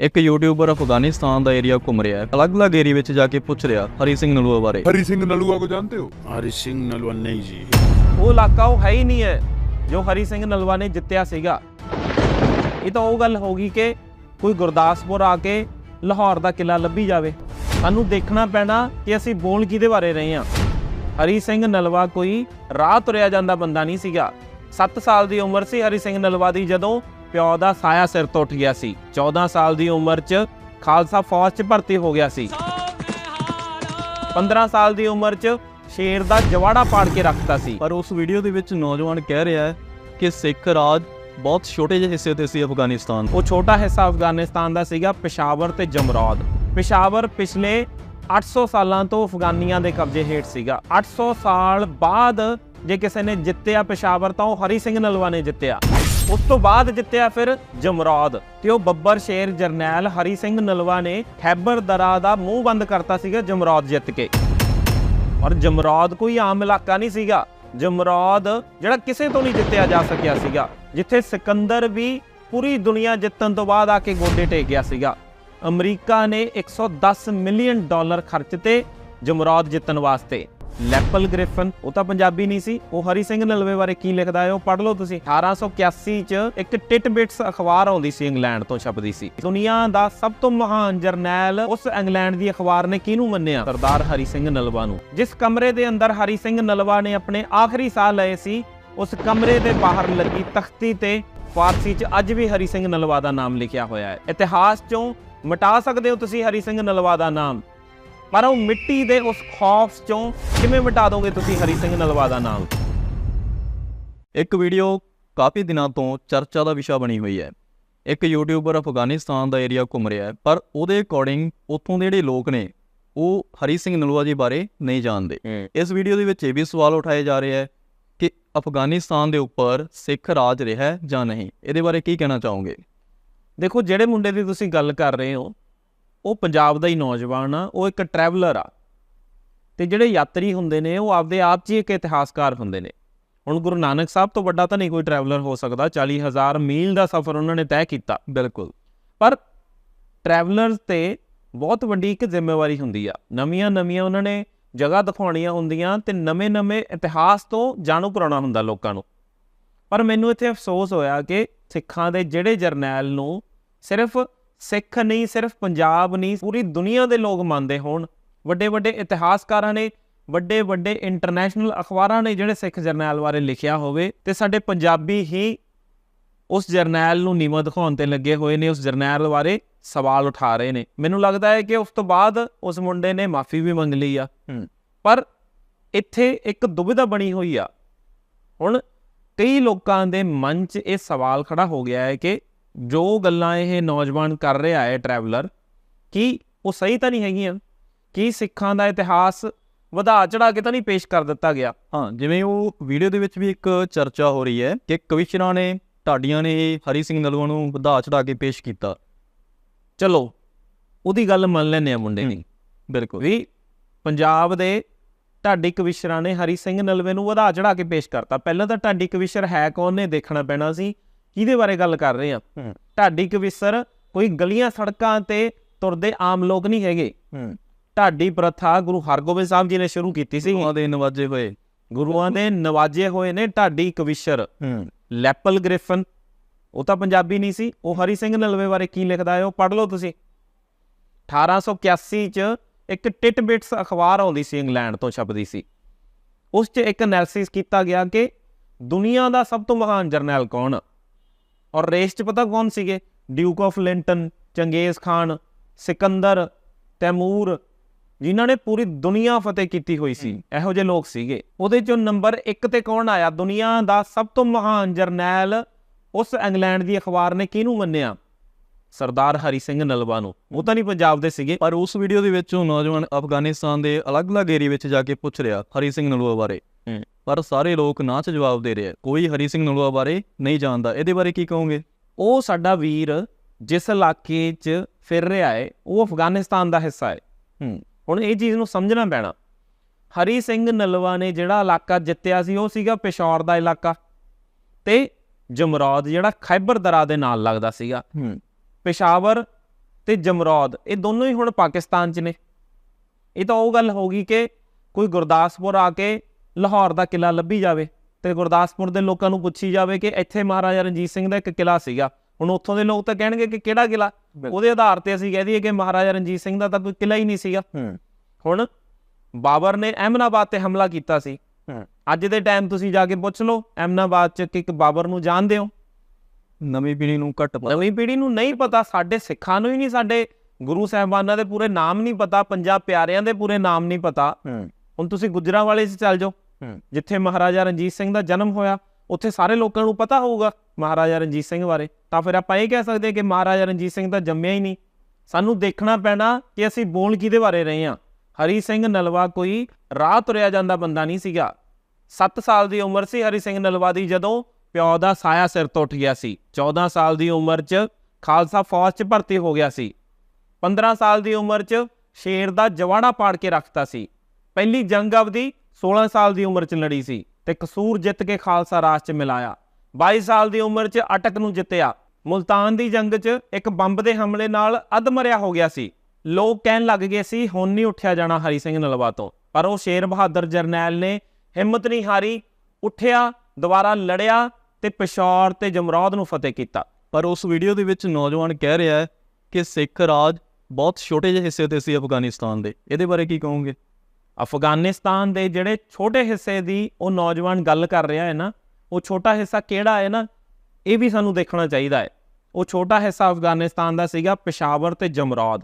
ਇੱਕ ਯੂਟਿਊਬਰ ਅਫਗਾਨਿਸਤਾਨ ਦਾ ਏਰੀਆ ਘੁੰਮ ਰਿਹਾ ਹੈ ਅਲੱਗ-ਅਲੱਗ ਏਰੀਆ ਵਿੱਚ ਜਾ ਕੇ ਪੁੱਛ ਰਿਹਾ ਹਰੀ ਸਿੰਘ ਨਲੂਆ ਬਾਰੇ हरी सिंह नलुआ को जानते हो हरि सिंह नलवा नहीं जी ਉਹ ਇਲਾਕਾ ਉਹ ਹੈ ਹੀ ਨਹੀਂ ਹੈ ਜੋ ਹਰੀ ਸਿੰਘ ਨਲਵਾ ਨੇ ਜਿੱਤਿਆ ਸੀਗਾ ਇਹ ਤਾਂ ਉਹ ਗੱਲ ਹੋ ਗਈ ਕਿ ਕੋਈ ਗੁਰਦਾਸਪੁਰ ਆ ਕੇ ਲਾਹੌਰ ਦਾ ਕਿਲਾ ਲੱਭੀ ਜਾਵੇ ਸਾਨੂੰ ਦੇਖਣਾ ਪੈਣਾ ਕਿ ਅਸੀਂ ਬੋਲ ਕਿਹਦੇ ਬਾਰੇ ਰਹੇ ਹਾਂ ਹਰੀ ਸਿੰਘ ਨਲਵਾ ਕੋਈ ਰਾਹ ਤੁਰਿਆ ਜਾਂਦਾ ਬੰਦਾ ਨਹੀਂ ਸੀਗਾ 7 ਸਾਲ ਦੀ ਉਮਰ ਸੀ ਹਰੀ ਸਿੰਘ ਨਲਵਾ ਦੀ ਜਦੋਂ ਪਿਓ ਦਾ ਸਾਇਆ ਸਿਰ ਤੋਂ ਉੱਠ ਗਿਆ ਸੀ। 14 ਸਾਲ ਦੀ ਉਮਰ 'ਚ ਖਾਲਸਾ ਫੌਜ 'ਚ ਭਰਤੀ ਹੋ ਗਿਆ ਸੀ। 15 ਸਾਲ ਦੀ ਉਮਰ 'ਚ ਸ਼ੇਰ ਦਾ ਜਵਾੜਾ ਪਾੜ ਕੇ ਰੱਖਤਾ ਸੀ। ਪਰ ਉਸ ਵੀਡੀਓ ਦੇ ਵਿੱਚ ਨੌਜਵਾਨ ਕਹਿ ਰਿਹਾ ਹੈ ਕਿ ਸਿੱਖ ਰਾਜ ਬਹੁਤ ਛੋਟੇ ਜਿਹੇ ਹਿੱਸੇ ਤੇ ਸੀ ਅਫਗਾਨਿਸਤਾਨ ਉਹ ਛੋਟਾ ਹਿੱਸਾ ਅਫਗਾਨਿਸਤਾਨ ਦਾ ਸੀਗਾ ਪਿਸ਼ਾਵਰ ਤੇ ਜਮਰੌਦ। ਪਿਸ਼ਾਵਰ ਪਿਛਲੇ 800 ਸਾਲਾਂ ਤੋਂ ਅਫਗਾਨੀਆਂ ਦੇ ਕਬਜ਼ੇ ਹੇਠ ਸੀਗਾ। 800 ਸਾਲ ਬਾਅਦ ਜੇ ਕਿਸੇ ਨੇ ਜਿੱਤਿਆ ਪਿਸ਼ਾਵਰ ਤਾਂ ਉਹ ਹਰੀ ਸਿੰਘ ਨਲਵਾ ਨੇ ਜਿੱਤਿਆ। ਉਸ ਤੋਂ ਬਾਅਦ ਜਿੱਤਿਆ ਫਿਰ ਜਮਰੌਦ ਤੇ ਉਹ ਬੱਬਰ ਸ਼ੇਰ ਜਰਨੈਲ ਹਰੀ ਸਿੰਘ ਨਲਵਾ ਨੇ ਖੈਬਰ ਦਰਾ ਦਾ ਮੂੰਹ ਬੰਦ ਕਰਤਾ ਸੀਗਾ ਜਮਰੌਦ ਜਿੱਤ ਕੇ। ਔਰ ਜਮਰੌਦ ਕੋਈ ਆਮ ਇਲਾਕਾ ਨਹੀਂ ਸੀਗਾ। ਜਮਰੌਦ ਜਿਹੜਾ ਕਿਸੇ ਤੋਂ ਨਹੀਂ ਜਿੱਤਿਆ ਜਾ ਸਕਿਆ ਸੀਗਾ, ਜਿੱਥੇ ਸਿਕੰਦਰ ਵੀ ਪੂਰੀ ਦੁਨੀਆ ਜਿੱਤਣ ਤੋਂ ਬਾਅਦ ਆ ਕੇ ਗੋਡੇ ਟੇਕ ਗਿਆ ਸੀਗਾ। ਅਮਰੀਕਾ ਨੇ 110 ਮਿਲੀਅਨ ਡਾਲਰ ਖਰਚ ਤੇ ਜਮਰੌਦ ਜਿੱਤਣ ਵਾਸਤੇ ਲੈਪਲ ਗ੍ਰਿਫਨ, ਉਹ ਤਾਂ ਪੰਜਾਬੀ ਨਹੀਂ ਸੀ। ਉਹ ਹਰੀ ਸਿੰਘ ਨਲਵੇ ਬਾਰੇ ਕੀ ਲਿਖਦਾ ਹੈ, ਉਹ ਪੜ੍ਹ ਲਓ ਤੁਸੀਂ। 1881 ਚ ਇੱਕ ਟਿਟਬਿਟਸ ਅਖਬਾਰ ਆਉਂਦੀ ਸੀ ਇੰਗਲੈਂਡ ਤੋਂ ਛਪਦੀ ਸੀ। ਦੁਨੀਆ ਦਾ ਸਭ ਤੋਂ ਮਹਾਨ ਜਰਨੈਲ ਉਸ ਇੰਗਲੈਂਡ ਦੀ ਅਖਬਾਰ ਨੇ ਕਿਹਨੂੰ ਮੰਨਿਆ? ਸਰਦਾਰ ਹਰੀ ਸਿੰਘ ਨਲਵਾ ਨੂੰ। ਜਿਸ ਕਮਰੇ ਦੇ ਅੰਦਰ ਹਰੀ ਸਿੰਘ ਨਲਵਾ ਨੇ ਆਪਣੇ ਆਖਰੀ ਸਾਹ ਲਏ ਸੀ, ਉਸ ਕਮਰੇ ਦੇ ਬਾਹਰ ਲੱਗੀ ਤਖਤੀ ਤੇ ਫਾਰਸੀ ਚ ਅੱਜ ਵੀ ਹਰੀ ਸਿੰਘ ਨਲਵਾ ਦਾ ਨਾਮ ਲਿਖਿਆ ਹੋਇਆ ਹੈ। ਇਤਿਹਾਸ ਚੋਂ ਮਿਟਾ ਸਕਦੇ ਹੋ ਤੁਸੀਂ ਹਰੀ ਸਿੰਘ ਨਲਵਾ ਦਾ ਨਾਮ। ਪਰ ਉਹ ਮਿੱਟੀ ਦੇ ਉਸ ਖੌਫ ਚੋਂ ਕਿਵੇਂ ਮਿਟਾ ਦੋਗੇ ਤੁਸੀਂ ਹਰੀ ਸਿੰਘ ਨਲਵਾ ਦਾ ਨਾਮ ਇੱਕ ਵੀਡੀਓ ਕਾਫੀ ਦਿਨਾਂ ਤੋਂ ਚਰਚਾ ਦਾ ਵਿਸ਼ਾ ਬਣੀ ਹੋਈ ਹੈ। ਇੱਕ ਯੂਟਿਊਬਰ ਅਫਗਾਨਿਸਤਾਨ ਦਾ ਏਰੀਆ ਘੁੰਮ ਰਿਹਾ ਹੈ ਪਰ ਉਹਦੇ ਅਕੋਰਡਿੰਗ ਉੱਥੋਂ ਦੇ ਜਿਹੜੇ ਲੋਕ ਨੇ ਉਹ ਹਰੀ ਸਿੰਘ ਨਲੂਆ ਜੀ ਬਾਰੇ ਨਹੀਂ ਜਾਣਦੇ। ਇਸ ਵੀਡੀਓ ਦੇ ਵਿੱਚ ਇਹ ਵੀ ਸਵਾਲ ਉਠਾਏ ਜਾ ਰਹੇ ਹੈ ਕਿ ਅਫਗਾਨਿਸਤਾਨ ਦੇ ਉੱਪਰ ਸਿੱਖ ਰਾਜ ਰਿਹਾ ਹੈ ਜਾਂ ਨਹੀਂ। ਇਹਦੇ ਬਾਰੇ ਕੀ ਕਹਿਣਾ ਚਾਹੋਗੇ? ਦੇਖੋ ਜਿਹੜੇ ਮੁੰਡੇ ਦੀ ਤੁਸੀਂ ਗੱਲ ਕਰ ਰਹੇ ਹੋ ਉਹ ਪੰਜਾਬ ਦਾ ਹੀ ਨੌਜਵਾਨ ਆ, ਉਹ ਇੱਕ ਟਰੈਵਲਰ ਆ। ਤੇ ਜਿਹੜੇ ਯਾਤਰੀ ਹੁੰਦੇ ਨੇ, ਉਹ ਆਪਦੇ ਆਪ 'ਚ ਹੀ ਇੱਕ ਇਤਿਹਾਸਕਾਰ ਹੁੰਦੇ ਨੇ। ਹੁਣ ਗੁਰੂ ਨਾਨਕ ਸਾਹਿਬ ਤੋਂ ਵੱਡਾ ਤਾਂ ਨਹੀਂ ਕੋਈ ਟਰੈਵਲਰ ਹੋ ਸਕਦਾ 40000 ਮੀਲ ਦਾ ਸਫ਼ਰ ਉਹਨਾਂ ਨੇ ਤੈਅ ਕੀਤਾ, ਬਿਲਕੁਲ। ਪਰ ਟਰੈਵਲਰਸ ਤੇ ਬਹੁਤ ਵੱਡੀ ਇੱਕ ਜ਼ਿੰਮੇਵਾਰੀ ਹੁੰਦੀ ਆ। ਨਵੀਆਂ ਨਵੀਆਂ ਉਹਨਾਂ ਨੇ ਜਗ੍ਹਾ ਦਿਖਾਉਣੀਆਂ ਹੁੰਦੀਆਂ ਤੇ ਨਵੇਂ-ਨਵੇਂ ਇਤਿਹਾਸ ਤੋਂ ਜਾਣੂ ਕਰਾਉਣਾ ਹੁੰਦਾ ਲੋਕਾਂ ਨੂੰ। ਪਰ ਮੈਨੂੰ ਇੱਥੇ ਅਫਸੋਸ ਹੋਇਆ ਕਿ ਸਿੱਖਾਂ ਦੇ ਜਿਹੜੇ ਜਰਨੈਲ ਨੂੰ ਸਿਰਫ ਸਿੱਖ ਨਹੀਂ ਸਿਰਫ ਪੰਜਾਬ ਨਹੀਂ ਪੂਰੀ ਦੁਨੀਆ ਦੇ ਲੋਕ ਮੰਨਦੇ ਹੋਣ। ਵੱਡੇ ਵੱਡੇ ਇਤਿਹਾਸਕਾਰਾਂ ਨੇ ਵੱਡੇ ਵੱਡੇ ਇੰਟਰਨੈਸ਼ਨਲ ਅਖਬਾਰਾਂ ਨੇ ਜਿਹੜੇ ਸਿੱਖ ਜਰਨੈਲ ਬਾਰੇ ਲਿਖਿਆ ਹੋਵੇ ਤੇ ਸਾਡੇ ਪੰਜਾਬੀ ਹੀ ਉਸ ਜਰਨੈਲ ਨੂੰ ਨੀਵਾਂ ਦਿਖਾਉਣ ਤੇ ਲੱਗੇ ਹੋਏ ਨੇ ਉਸ ਜਰਨੈਲ ਬਾਰੇ ਸਵਾਲ ਉਠਾ ਰਹੇ ਨੇ। ਮੈਨੂੰ ਲੱਗਦਾ ਹੈ ਕਿ ਉਸ ਤੋਂ ਬਾਅਦ ਉਸ ਮੁੰਡੇ ਨੇ ਮਾਫੀ ਵੀ ਮੰਗ ਲਈ ਆ। ਪਰ ਇੱਥੇ ਇੱਕ ਦੁਬਿਧਾ ਬਣੀ ਹੋਈ ਆ। ਹੁਣ ਕਈ ਲੋਕਾਂ ਦੇ ਮਨ 'ਚ ਇਹ ਸਵਾਲ ਖੜਾ ਹੋ ਗਿਆ ਹੈ ਕਿ ਜੋ ਗੱਲਾਂ ਇਹ ਨੌਜਵਾਨ ਕਰ ਰਿਹਾ ਹੈ ਟਰੈਵਲਰ ਕੀ ਉਹ ਸਹੀ ਤਾਂ ਨਹੀਂ ਹੈਗੀਆਂ? ਕੀ ਸਿੱਖਾਂ ਦਾ ਇਤਿਹਾਸ ਵਧਾ ਚੜਾ ਕੇ ਤਾਂ ਨਹੀਂ ਪੇਸ਼ ਕਰ ਦਿੱਤਾ ਗਿਆ? ਹਾਂ ਜਿਵੇਂ ਉਹ ਵੀਡੀਓ ਦੇ ਵਿੱਚ ਵੀ ਇੱਕ ਚਰਚਾ ਹੋ ਰਹੀ ਹੈ ਕਿ ਕਵਿਸ਼ਰਾਂ ਨੇ ਢਾਡੀਆਂ ਨੇ ਹਰੀ ਸਿੰਘ ਨਲੂਆ ਨੂੰ ਵਧਾ ਚੜਾ ਕੇ ਪੇਸ਼ ਕੀਤਾ। ਚਲੋ ਉਹਦੀ ਗੱਲ ਮੰਨ ਲੈਨੇ ਆ ਮੁੰਡੇ ਦੀ। ਬਿਲਕੁਲ। ਵੀ ਪੰਜਾਬ ਦੇ ਢਾਡੀ ਕਵਿਸ਼ਰਾਂ ਨੇ ਹਰੀ ਸਿੰਘ ਨਲਵੇ ਨੂੰ ਵਧਾ ਚੜਾ ਕੇ ਪੇਸ਼ ਕਰਤਾ। ਪਹਿਲਾਂ ਤਾਂ ਢਾਡੀ ਕਵਿਸ਼ਰ ਹੈ ਕੌਣ ਨੇ ਦੇਖਣਾ ਪੈਣਾ ਸੀ? ਕਿਹਦੇ ਬਾਰੇ ਗੱਲ ਕਰ ਰਹੇ ਆ ਹੂੰ। ਢਾਡੀ ਕਵਿਸ਼ਰ ਕੋਈ ਗਲੀਆਂ ਸੜਕਾਂ ਤੇ ਤੁਰਦੇ ਆਮ ਲੋਕ ਨਹੀਂ ਹੈਗੇ। ਢਾਡੀ ਪ੍ਰਥਾ ਗੁਰੂ ਹਰਗੋਬਿੰਦ ਸਾਹਿਬ ਜੀ ਨੇ ਸ਼ੁਰੂ ਕੀਤੀ ਸੀ। ਉਹਨਾਂ ਦੇ ਨਵਾਜੇ ਹੋਏ। ਗੁਰੂਆਂ ਦੇ ਨਵਾਜੇ ਹੋਏ ਨੇ ਢਾਡੀ ਕਵਿਸ਼ਰ ਲੈਪਲ ਗ੍ਰਿਫਨ ਉਹ ਤਾਂ ਪੰਜਾਬੀ ਨਹੀਂ ਸੀ। ਉਹ ਹਰੀ ਸਿੰਘ ਨਲਵੇ ਬਾਰੇ ਕੀ ਲਿਖਦਾ ਹੈ ਉਹ ਪੜ੍ਹ ਲਓ ਤੁਸੀਂ। 1881 ਚ ਇੱਕ ਟਿਟਬਿਟਸ ਅਖਬਾਰ ਆਉਂਦੀ ਸੀ ਇੰਗਲੈਂਡ ਤੋਂ ਛਪਦੀ ਸੀ। ਉਸ 'ਚ ਇੱਕ ਐਨਾਲਿਸਿਸ ਕੀਤਾ ਗਿਆ ਕਿ ਦੁਨੀਆ ਦਾ ਸਭ ਤੋਂ ਮਹਾਨ ਜਰਨੈਲ ਕੌਣ? ਔਰ ਰੇਸ 'ਚ ਪਤਾ ਕੌਣ ਸੀਗੇ? Duke of Linton Genghis Khan Sikandar Timur ਜਿਨ੍ਹਾਂ ਨੇ ਪੂਰੀ ਦੁਨੀਆ ਫਤਿਹ ਕੀਤੀ ਹੋਈ ਸੀ। ਇਹੋ ਜਿਹੇ ਲੋਕ ਸੀਗੇ। ਉਹਦੇ ਚੋਂ ਨੰਬਰ 1 ਤੇ ਕੌਣ ਆਇਆ? ਦੁਨੀਆ ਦਾ ਸਭ ਤੋਂ ਮਹਾਨ ਜਰਨੈਲ ਉਸ ਇੰਗਲੈਂਡ ਦੀ ਅਖਬਾਰ ਨੇ ਕਿਹਨੂੰ ਮੰਨਿਆ? ਸਰਦਾਰ ਹਰੀ ਸਿੰਘ ਨਲਵਾ ਨੂੰ। ਉਹ ਤਾਂ ਨਹੀਂ ਪੰਜਾਬ ਦੇ ਸੀਗੇ ਪਰ ਉਸ ਵੀਡੀਓ ਦੇ ਵਿੱਚ ਉਹ ਨੌਜਵਾਨ ਅਫਗਾਨਿਸਤਾਨ ਦੇ ਅਲੱਗ-ਅਲੱਗ ਏਰੀਆ ਵਿੱਚ ਜਾ ਕੇ ਪੁੱਛ ਰਿਹਾ ਹਰੀ ਸਿੰਘ ਨਲੂਆ ਬਾਰੇ। ਪਰ ਸਾਰੇ ਲੋਕ ਨਾ 'ਚ ਜਵਾਬ ਦੇ ਰਹੇ ਕੋਈ ਹਰੀ ਸਿੰਘ ਨਲੂਆ ਬਾਰੇ ਨਹੀਂ ਜਾਣਦਾ। ਇਹਦੇ ਬਾਰੇ ਕੀ ਕਹੋਗੇ? ਉਹ ਸਾਡਾ ਵੀਰ ਜਿਸ ਇਲਾਕੇ 'ਚ ਫਿਰ ਰਿਹਾ ਹੈ ਉਹ ਅਫਗਾਨਿਸਤਾਨ ਦਾ ਹਿੱਸਾ ਹੈ। ਹੁਣ ਇਹ ਚੀਜ਼ ਨੂੰ ਸਮਝਣਾ ਪੈਣਾ। ਹਰੀ ਸਿੰਘ ਨਲਵਾ ਨੇ ਜਿਹੜਾ ਇਲਾਕਾ ਜਿੱਤਿਆ ਸੀ ਉਹ ਸੀਗਾ ਪਿਸ਼ੌਰ ਦਾ ਇਲਾਕਾ। ਤੇ ਜਮਰੌਦ ਜਿਹੜਾ ਖੈਬਰ ਦਰਾ ਦੇ ਨਾਲ ਲੱਗਦਾ ਸੀਗਾ। ਪਿਸ਼ਾਵਰ ਤੇ ਜਮਰੌਦ ਇਹ ਦੋਨੋਂ ਹੀ ਹੁਣ ਪਾਕਿਸਤਾਨ 'ਚ ਨੇ। ਇਹ ਤਾਂ ਉਹ ਗੱਲ ਹੋ ਗਈ ਕਿ ਕੋਈ ਗੁਰਦਾਸਪੁਰ ਆ ਕੇ ਲਾਹੌਰ ਦਾ ਕਿਲਾ ਲੱਭੀ ਜਾਵੇ ਤੇ ਗੁਰਦਾਸਪੁਰ ਦੇ ਲੋਕਾਂ ਨੂੰ ਪੁੱਛੀ ਜਾਵੇ ਕਿ ਇੱਥੇ ਮਹਾਰਾਜਾ ਰਣਜੀਤ ਸਿੰਘ ਦਾ ਇੱਕ ਕਿਲਾ ਸੀਗਾ। ਹੁਣ ਉੱਥੋਂ ਦੇ ਲੋਕ ਤਾਂ ਕਹਿਣਗੇ ਕਿ ਕਿਹੜਾ ਕਿਲਾ ਉਹਦੇ ਆਧਾਰ ਤੇ ਅਸੀਂ ਕਹਿ ਦਈਏ ਕਿ ਮਹਾਰਾਜਾ ਰਣਜੀਤ ਸਿੰਘ ਦਾ ਤਾਂ ਕੋਈ ਕਿਲਾ ਹੀ ਨਹੀਂ ਸੀਗਾ। ਹੁਣ ਬਾਬਰ ਨੇ ਅਹਿਮਨਾਬਾਦ ਤੇ ਹਮਲਾ ਕੀਤਾ ਸੀ। ਅੱਜ ਦੇ ਟਾਈਮ ਤੁਸੀਂ ਜਾ ਕੇ ਪੁੱਛ ਲਓ ਅਹਿਮਨਾਬਾਦ ਚ ਕਿ ਇੱਕ ਬਾਬਰ ਨੂੰ ਜਾਣਦੇ ਹੋ। ਨਵੀਂ ਪੀੜ੍ਹੀ ਨੂੰ ਘੱਟ ਪਤਾ। ਨਵੀਂ ਪੀੜ੍ਹੀ ਨੂੰ ਨਹੀਂ ਪਤਾ ਸਾਡੇ ਸਿੱਖਾਂ ਨੂੰ ਹੀ ਨਹੀਂ ਸਾਡੇ ਗੁਰੂ ਸਾਹਿਬਾਨਾਂ ਦੇ ਪੂਰੇ ਨਾਮ ਨਹੀਂ ਪਤਾ ਪੰਜਾਬ ਪਿਆਰਿਆਂ ਦੇ ਪੂਰੇ ਨਾਮ ਨਹੀਂ ਪਤਾ। ਹੁਣ ਤੁਸੀਂ ਗੁਜਰਾਂ ਵਾਲੇ 'ਚ ਚੱਲ ਜਾਓ। ਜਿੱਥੇ ਮਹਾਰਾਜਾ ਰਣਜੀਤ ਸਿੰਘ ਦਾ ਜਨਮ ਹੋਇਆ ਉੱਥੇ ਸਾਰੇ ਲੋਕਾਂ ਨੂੰ ਪਤਾ ਹੋਊਗਾ ਮਹਾਰਾਜਾ ਰਣਜੀਤ ਸਿੰਘ ਬਾਰੇ। ਤਾਂ ਫਿਰ ਆਪਾਂ ਇਹ ਕਹਿ ਸਕਦੇ ਕਿ ਮਹਾਰਾਜਾ ਰਣਜੀਤ ਸਿੰਘ ਤਾਂ ਜੰਮਿਆ ਹੀ ਨਹੀਂ। ਸਾਨੂੰ ਦੇਖਣਾ ਪੈਣਾ ਕਿ ਅਸੀਂ ਬੋਲ ਕਿਹਦੇ ਬਾਰੇ ਰਹੇ ਹਾਂ। ਹਰੀ ਸਿੰਘ ਨਲਵਾ ਕੋਈ ਰਾਹ ਤੁਰਿਆ ਜਾਂਦਾ ਬੰਦਾ ਨਹੀਂ ਸੀਗਾ। 7 ਸਾਲ ਦੀ ਉਮਰ ਸੀ ਹਰੀ ਸਿੰਘ ਨਲਵਾ ਦੀ ਜਦੋਂ ਪਿਓ ਦਾ ਸਾਇਆ ਸਿਰ ਤੋਂ ਉੱਠ ਗਿਆ ਸੀ। 14 ਸਾਲ ਦੀ ਉਮਰ 'ਚ ਖਾਲਸਾ ਫੌਜ 'ਚ ਭਰਤੀ ਹੋ ਗਿਆ ਸੀ। 15 ਸਾਲ ਦੀ ਉਮਰ 'ਚ ਸ਼ੇਰ ਦਾ ਜਵਾੜਾ ਪਾੜ ਕੇ ਰੱਖਤਾ ਸੀ। ਪਹਿਲੀ ਜੰਗ ਆਪਦੀ 16 ਸਾਲ ਦੀ ਉਮਰ 'ਚ ਲੜੀ ਸੀ ਤੇ ਕਸੂਰ ਜਿੱਤ ਕੇ ਖਾਲਸਾ ਰਾਜ 'ਚ ਮਿਲਾਇਆ। 22 ਸਾਲ ਦੀ ਉਮਰ 'ਚ ਅਟਕ ਨੂੰ ਜਿੱਤਿਆ। ਮੁਲਤਾਨ ਦੀ ਜੰਗ 'ਚ ਇੱਕ ਬੰਬ ਦੇ ਹਮਲੇ ਨਾਲ ਅਧਮਰਿਆ ਹੋ ਗਿਆ ਸੀ। ਲੋਕ ਕਹਿਣ ਲੱਗ ਗਏ ਸੀ, ਹੁਣ ਨਹੀਂ ਉੱਠਿਆ ਜਾਣਾ ਹਰੀ ਸਿੰਘ ਨਲਵਾ ਤੋਂ। ਪਰ ਉਹ ਸ਼ੇਰ ਬਹਾਦਰ ਜਰਨੈਲ ਨੇ ਹਿੰਮਤ ਨਹੀਂ ਹਾਰੀ। ਉੱਠਿਆ, ਦੁਬਾਰਾ ਲੜਿਆ ਤੇ ਪਿਸ਼ੌਰ ਤੇ ਜਮਰੌਦ ਨੂੰ ਫਤਿਹ ਕੀਤਾ। ਪਰ ਉਸ ਵੀਡੀਓ ਦੇ ਵਿੱਚ ਨੌਜਵਾਨ ਕਹਿ ਰਿਹਾ ਹੈ ਕਿ ਸਿੱਖ ਰਾਜ ਬਹੁਤ ਛੋਟੇ ਜਿਹੇ ਹਿੱਸੇ ਤੇ ਸੀ ਅਫਗਾਨਿਸਤਾਨ ਦੇ। ਇਹਦੇ ਬਾਰੇ ਕੀ ਕਹੋਗੇ? ਅਫਗਾਨਿਸਤਾਨ ਦੇ ਜਿਹੜੇ ਛੋਟੇ ਹਿੱਸੇ ਦੀ ਉਹ ਨੌਜਵਾਨ ਗੱਲ ਕਰ ਰਿਹਾ ਹੈ ਨਾ, ਉਹ ਛੋਟਾ ਹਿੱਸਾ ਕਿਹੜਾ ਹੈ ਨਾ, ਇਹ ਵੀ ਸਾਨੂੰ ਦੇਖਣਾ ਚਾਹੀਦਾ ਹੈ। ਉਹ ਛੋਟਾ ਹਿੱਸਾ ਅਫਗਾਨਿਸਤਾਨ ਦਾ ਸੀਗਾ ਪਿਸ਼ਾਵਰ ਤੇ ਜਮਰੌਦ।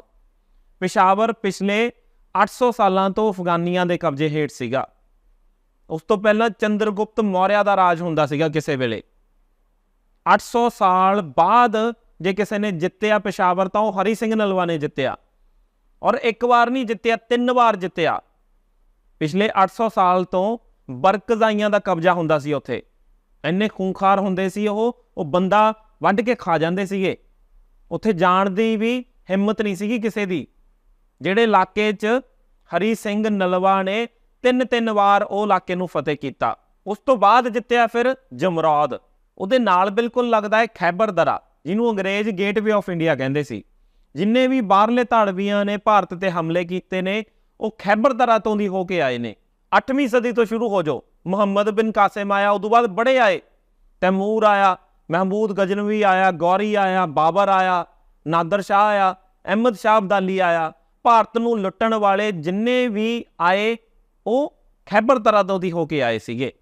ਪਿਸ਼ਾਵਰ ਪਿਛਲੇ 800 ਸਾਲਾਂ ਤੋਂ ਅਫਗਾਨੀਆਂ ਦੇ ਕਬਜ਼ੇ ਹੇਠ ਸੀਗਾ। ਉਸ ਤੋਂ ਪਹਿਲਾਂ ਚੰਦਰਗੁਪਤ ਮੌਰਿਆ ਦਾ ਰਾਜ ਹੁੰਦਾ ਸੀਗਾ ਕਿਸੇ ਵੇਲੇ। 800 ਸਾਲ ਬਾਅਦ ਜੇ ਕਿਸੇ ਨੇ ਜਿੱਤਿਆ ਪਿਸ਼ਾਵਰ ਤਾਂ ਉਹ ਹਰੀ ਸਿੰਘ ਨਲਵਾ ਨੇ ਜਿੱਤਿਆ। ਔਰ ਇੱਕ ਵਾਰ ਨਹੀਂ ਜਿੱਤਿਆ, ਤਿੰਨ ਵਾਰ ਜਿੱਤਿਆ। ਪਿਛਲੇ 800 ਸਾਲ ਤੋਂ ਬਰਕਜ਼ਾਈਆਂ ਦਾ ਕਬਜ਼ਾ ਹੁੰਦਾ ਸੀ ਉੱਥੇ। ਇੰਨੇ ਖੂੰਖਾਰ ਹੁੰਦੇ ਸੀ ਉਹ ਉਹ ਬੰਦਾ ਵੱਢ ਕੇ ਖਾ ਜਾਂਦੇ ਸੀਗੇ। ਉੱਥੇ ਜਾਣ ਦੀ ਵੀ ਹਿੰਮਤ ਨਹੀਂ ਸੀਗੀ ਕਿਸੇ ਦੀ। ਜਿਹੜੇ ਇਲਾਕੇ 'ਚ ਹਰੀ ਸਿੰਘ ਨਲਵਾ ਨੇ ਤਿੰਨ ਤਿੰਨ ਵਾਰ ਉਹ ਇਲਾਕੇ ਨੂੰ ਫਤਿਹ ਕੀਤਾ। ਉਸ ਤੋਂ ਬਾਅਦ ਜਿੱਤਿਆ ਫਿਰ ਜਮਰੌਦ। ਉਹਦੇ ਨਾਲ ਬਿਲਕੁਲ ਲੱਗਦਾ ਹੈ ਖੈਬਰ ਦਰਾ, ਜਿਹਨੂੰ ਅੰਗਰੇਜ਼ ਗੇਟਵੇ ਆਫ ਇੰਡੀਆ ਕਹਿੰਦੇ ਸੀ। ਜਿੰਨੇ ਵੀ ਬਾਹਰਲੇ ਧਾੜਵੀਆਂ ਨੇ ਭਾਰਤ ਤੇ ਹਮਲੇ ਕੀਤੇ ਨੇ, ਉਹ ਖੈਬਰ ਦਰਾ ਤੋਂ ਦੀ ਹੋ ਕੇ ਆਏ ਨੇ। 8ਵੀਂ ਸਦੀ ਤੋਂ ਸ਼ੁਰੂ ਹੋ ਜਾਓ। ਮੁਹੰਮਦ ਬਿਨ ਕਾਸਿਮ ਆਇਆ ਉਦੋਂ ਬਾਅਦ ਬੜੇ ਆਏ। ਤੈਮੂਰ ਆਇਆ, ਮਹਿਮੂਦ ਗਜਨਵੀ ਆਇਆ, ਗੌਰੀ ਆਇਆ, ਬਾਬਰ ਆਇਆ, ਨਾਦਰ ਸ਼ਾਹ ਆਇਆ, ਅਹਿਮਦ ਸ਼ਾਹ ਅਬਦਾਲੀ ਆਇਆ। ਭਾਰਤ ਨੂੰ ਲੁੱਟਣ ਵਾਲੇ ਜਿੰਨੇ ਵੀ ਆਏ ਉਹ ਖੈਬਰ ਦਰਾ ਤੋਂ ਦੀ ਹੋ ਕੇ ਆਏ ਸੀਗੇ।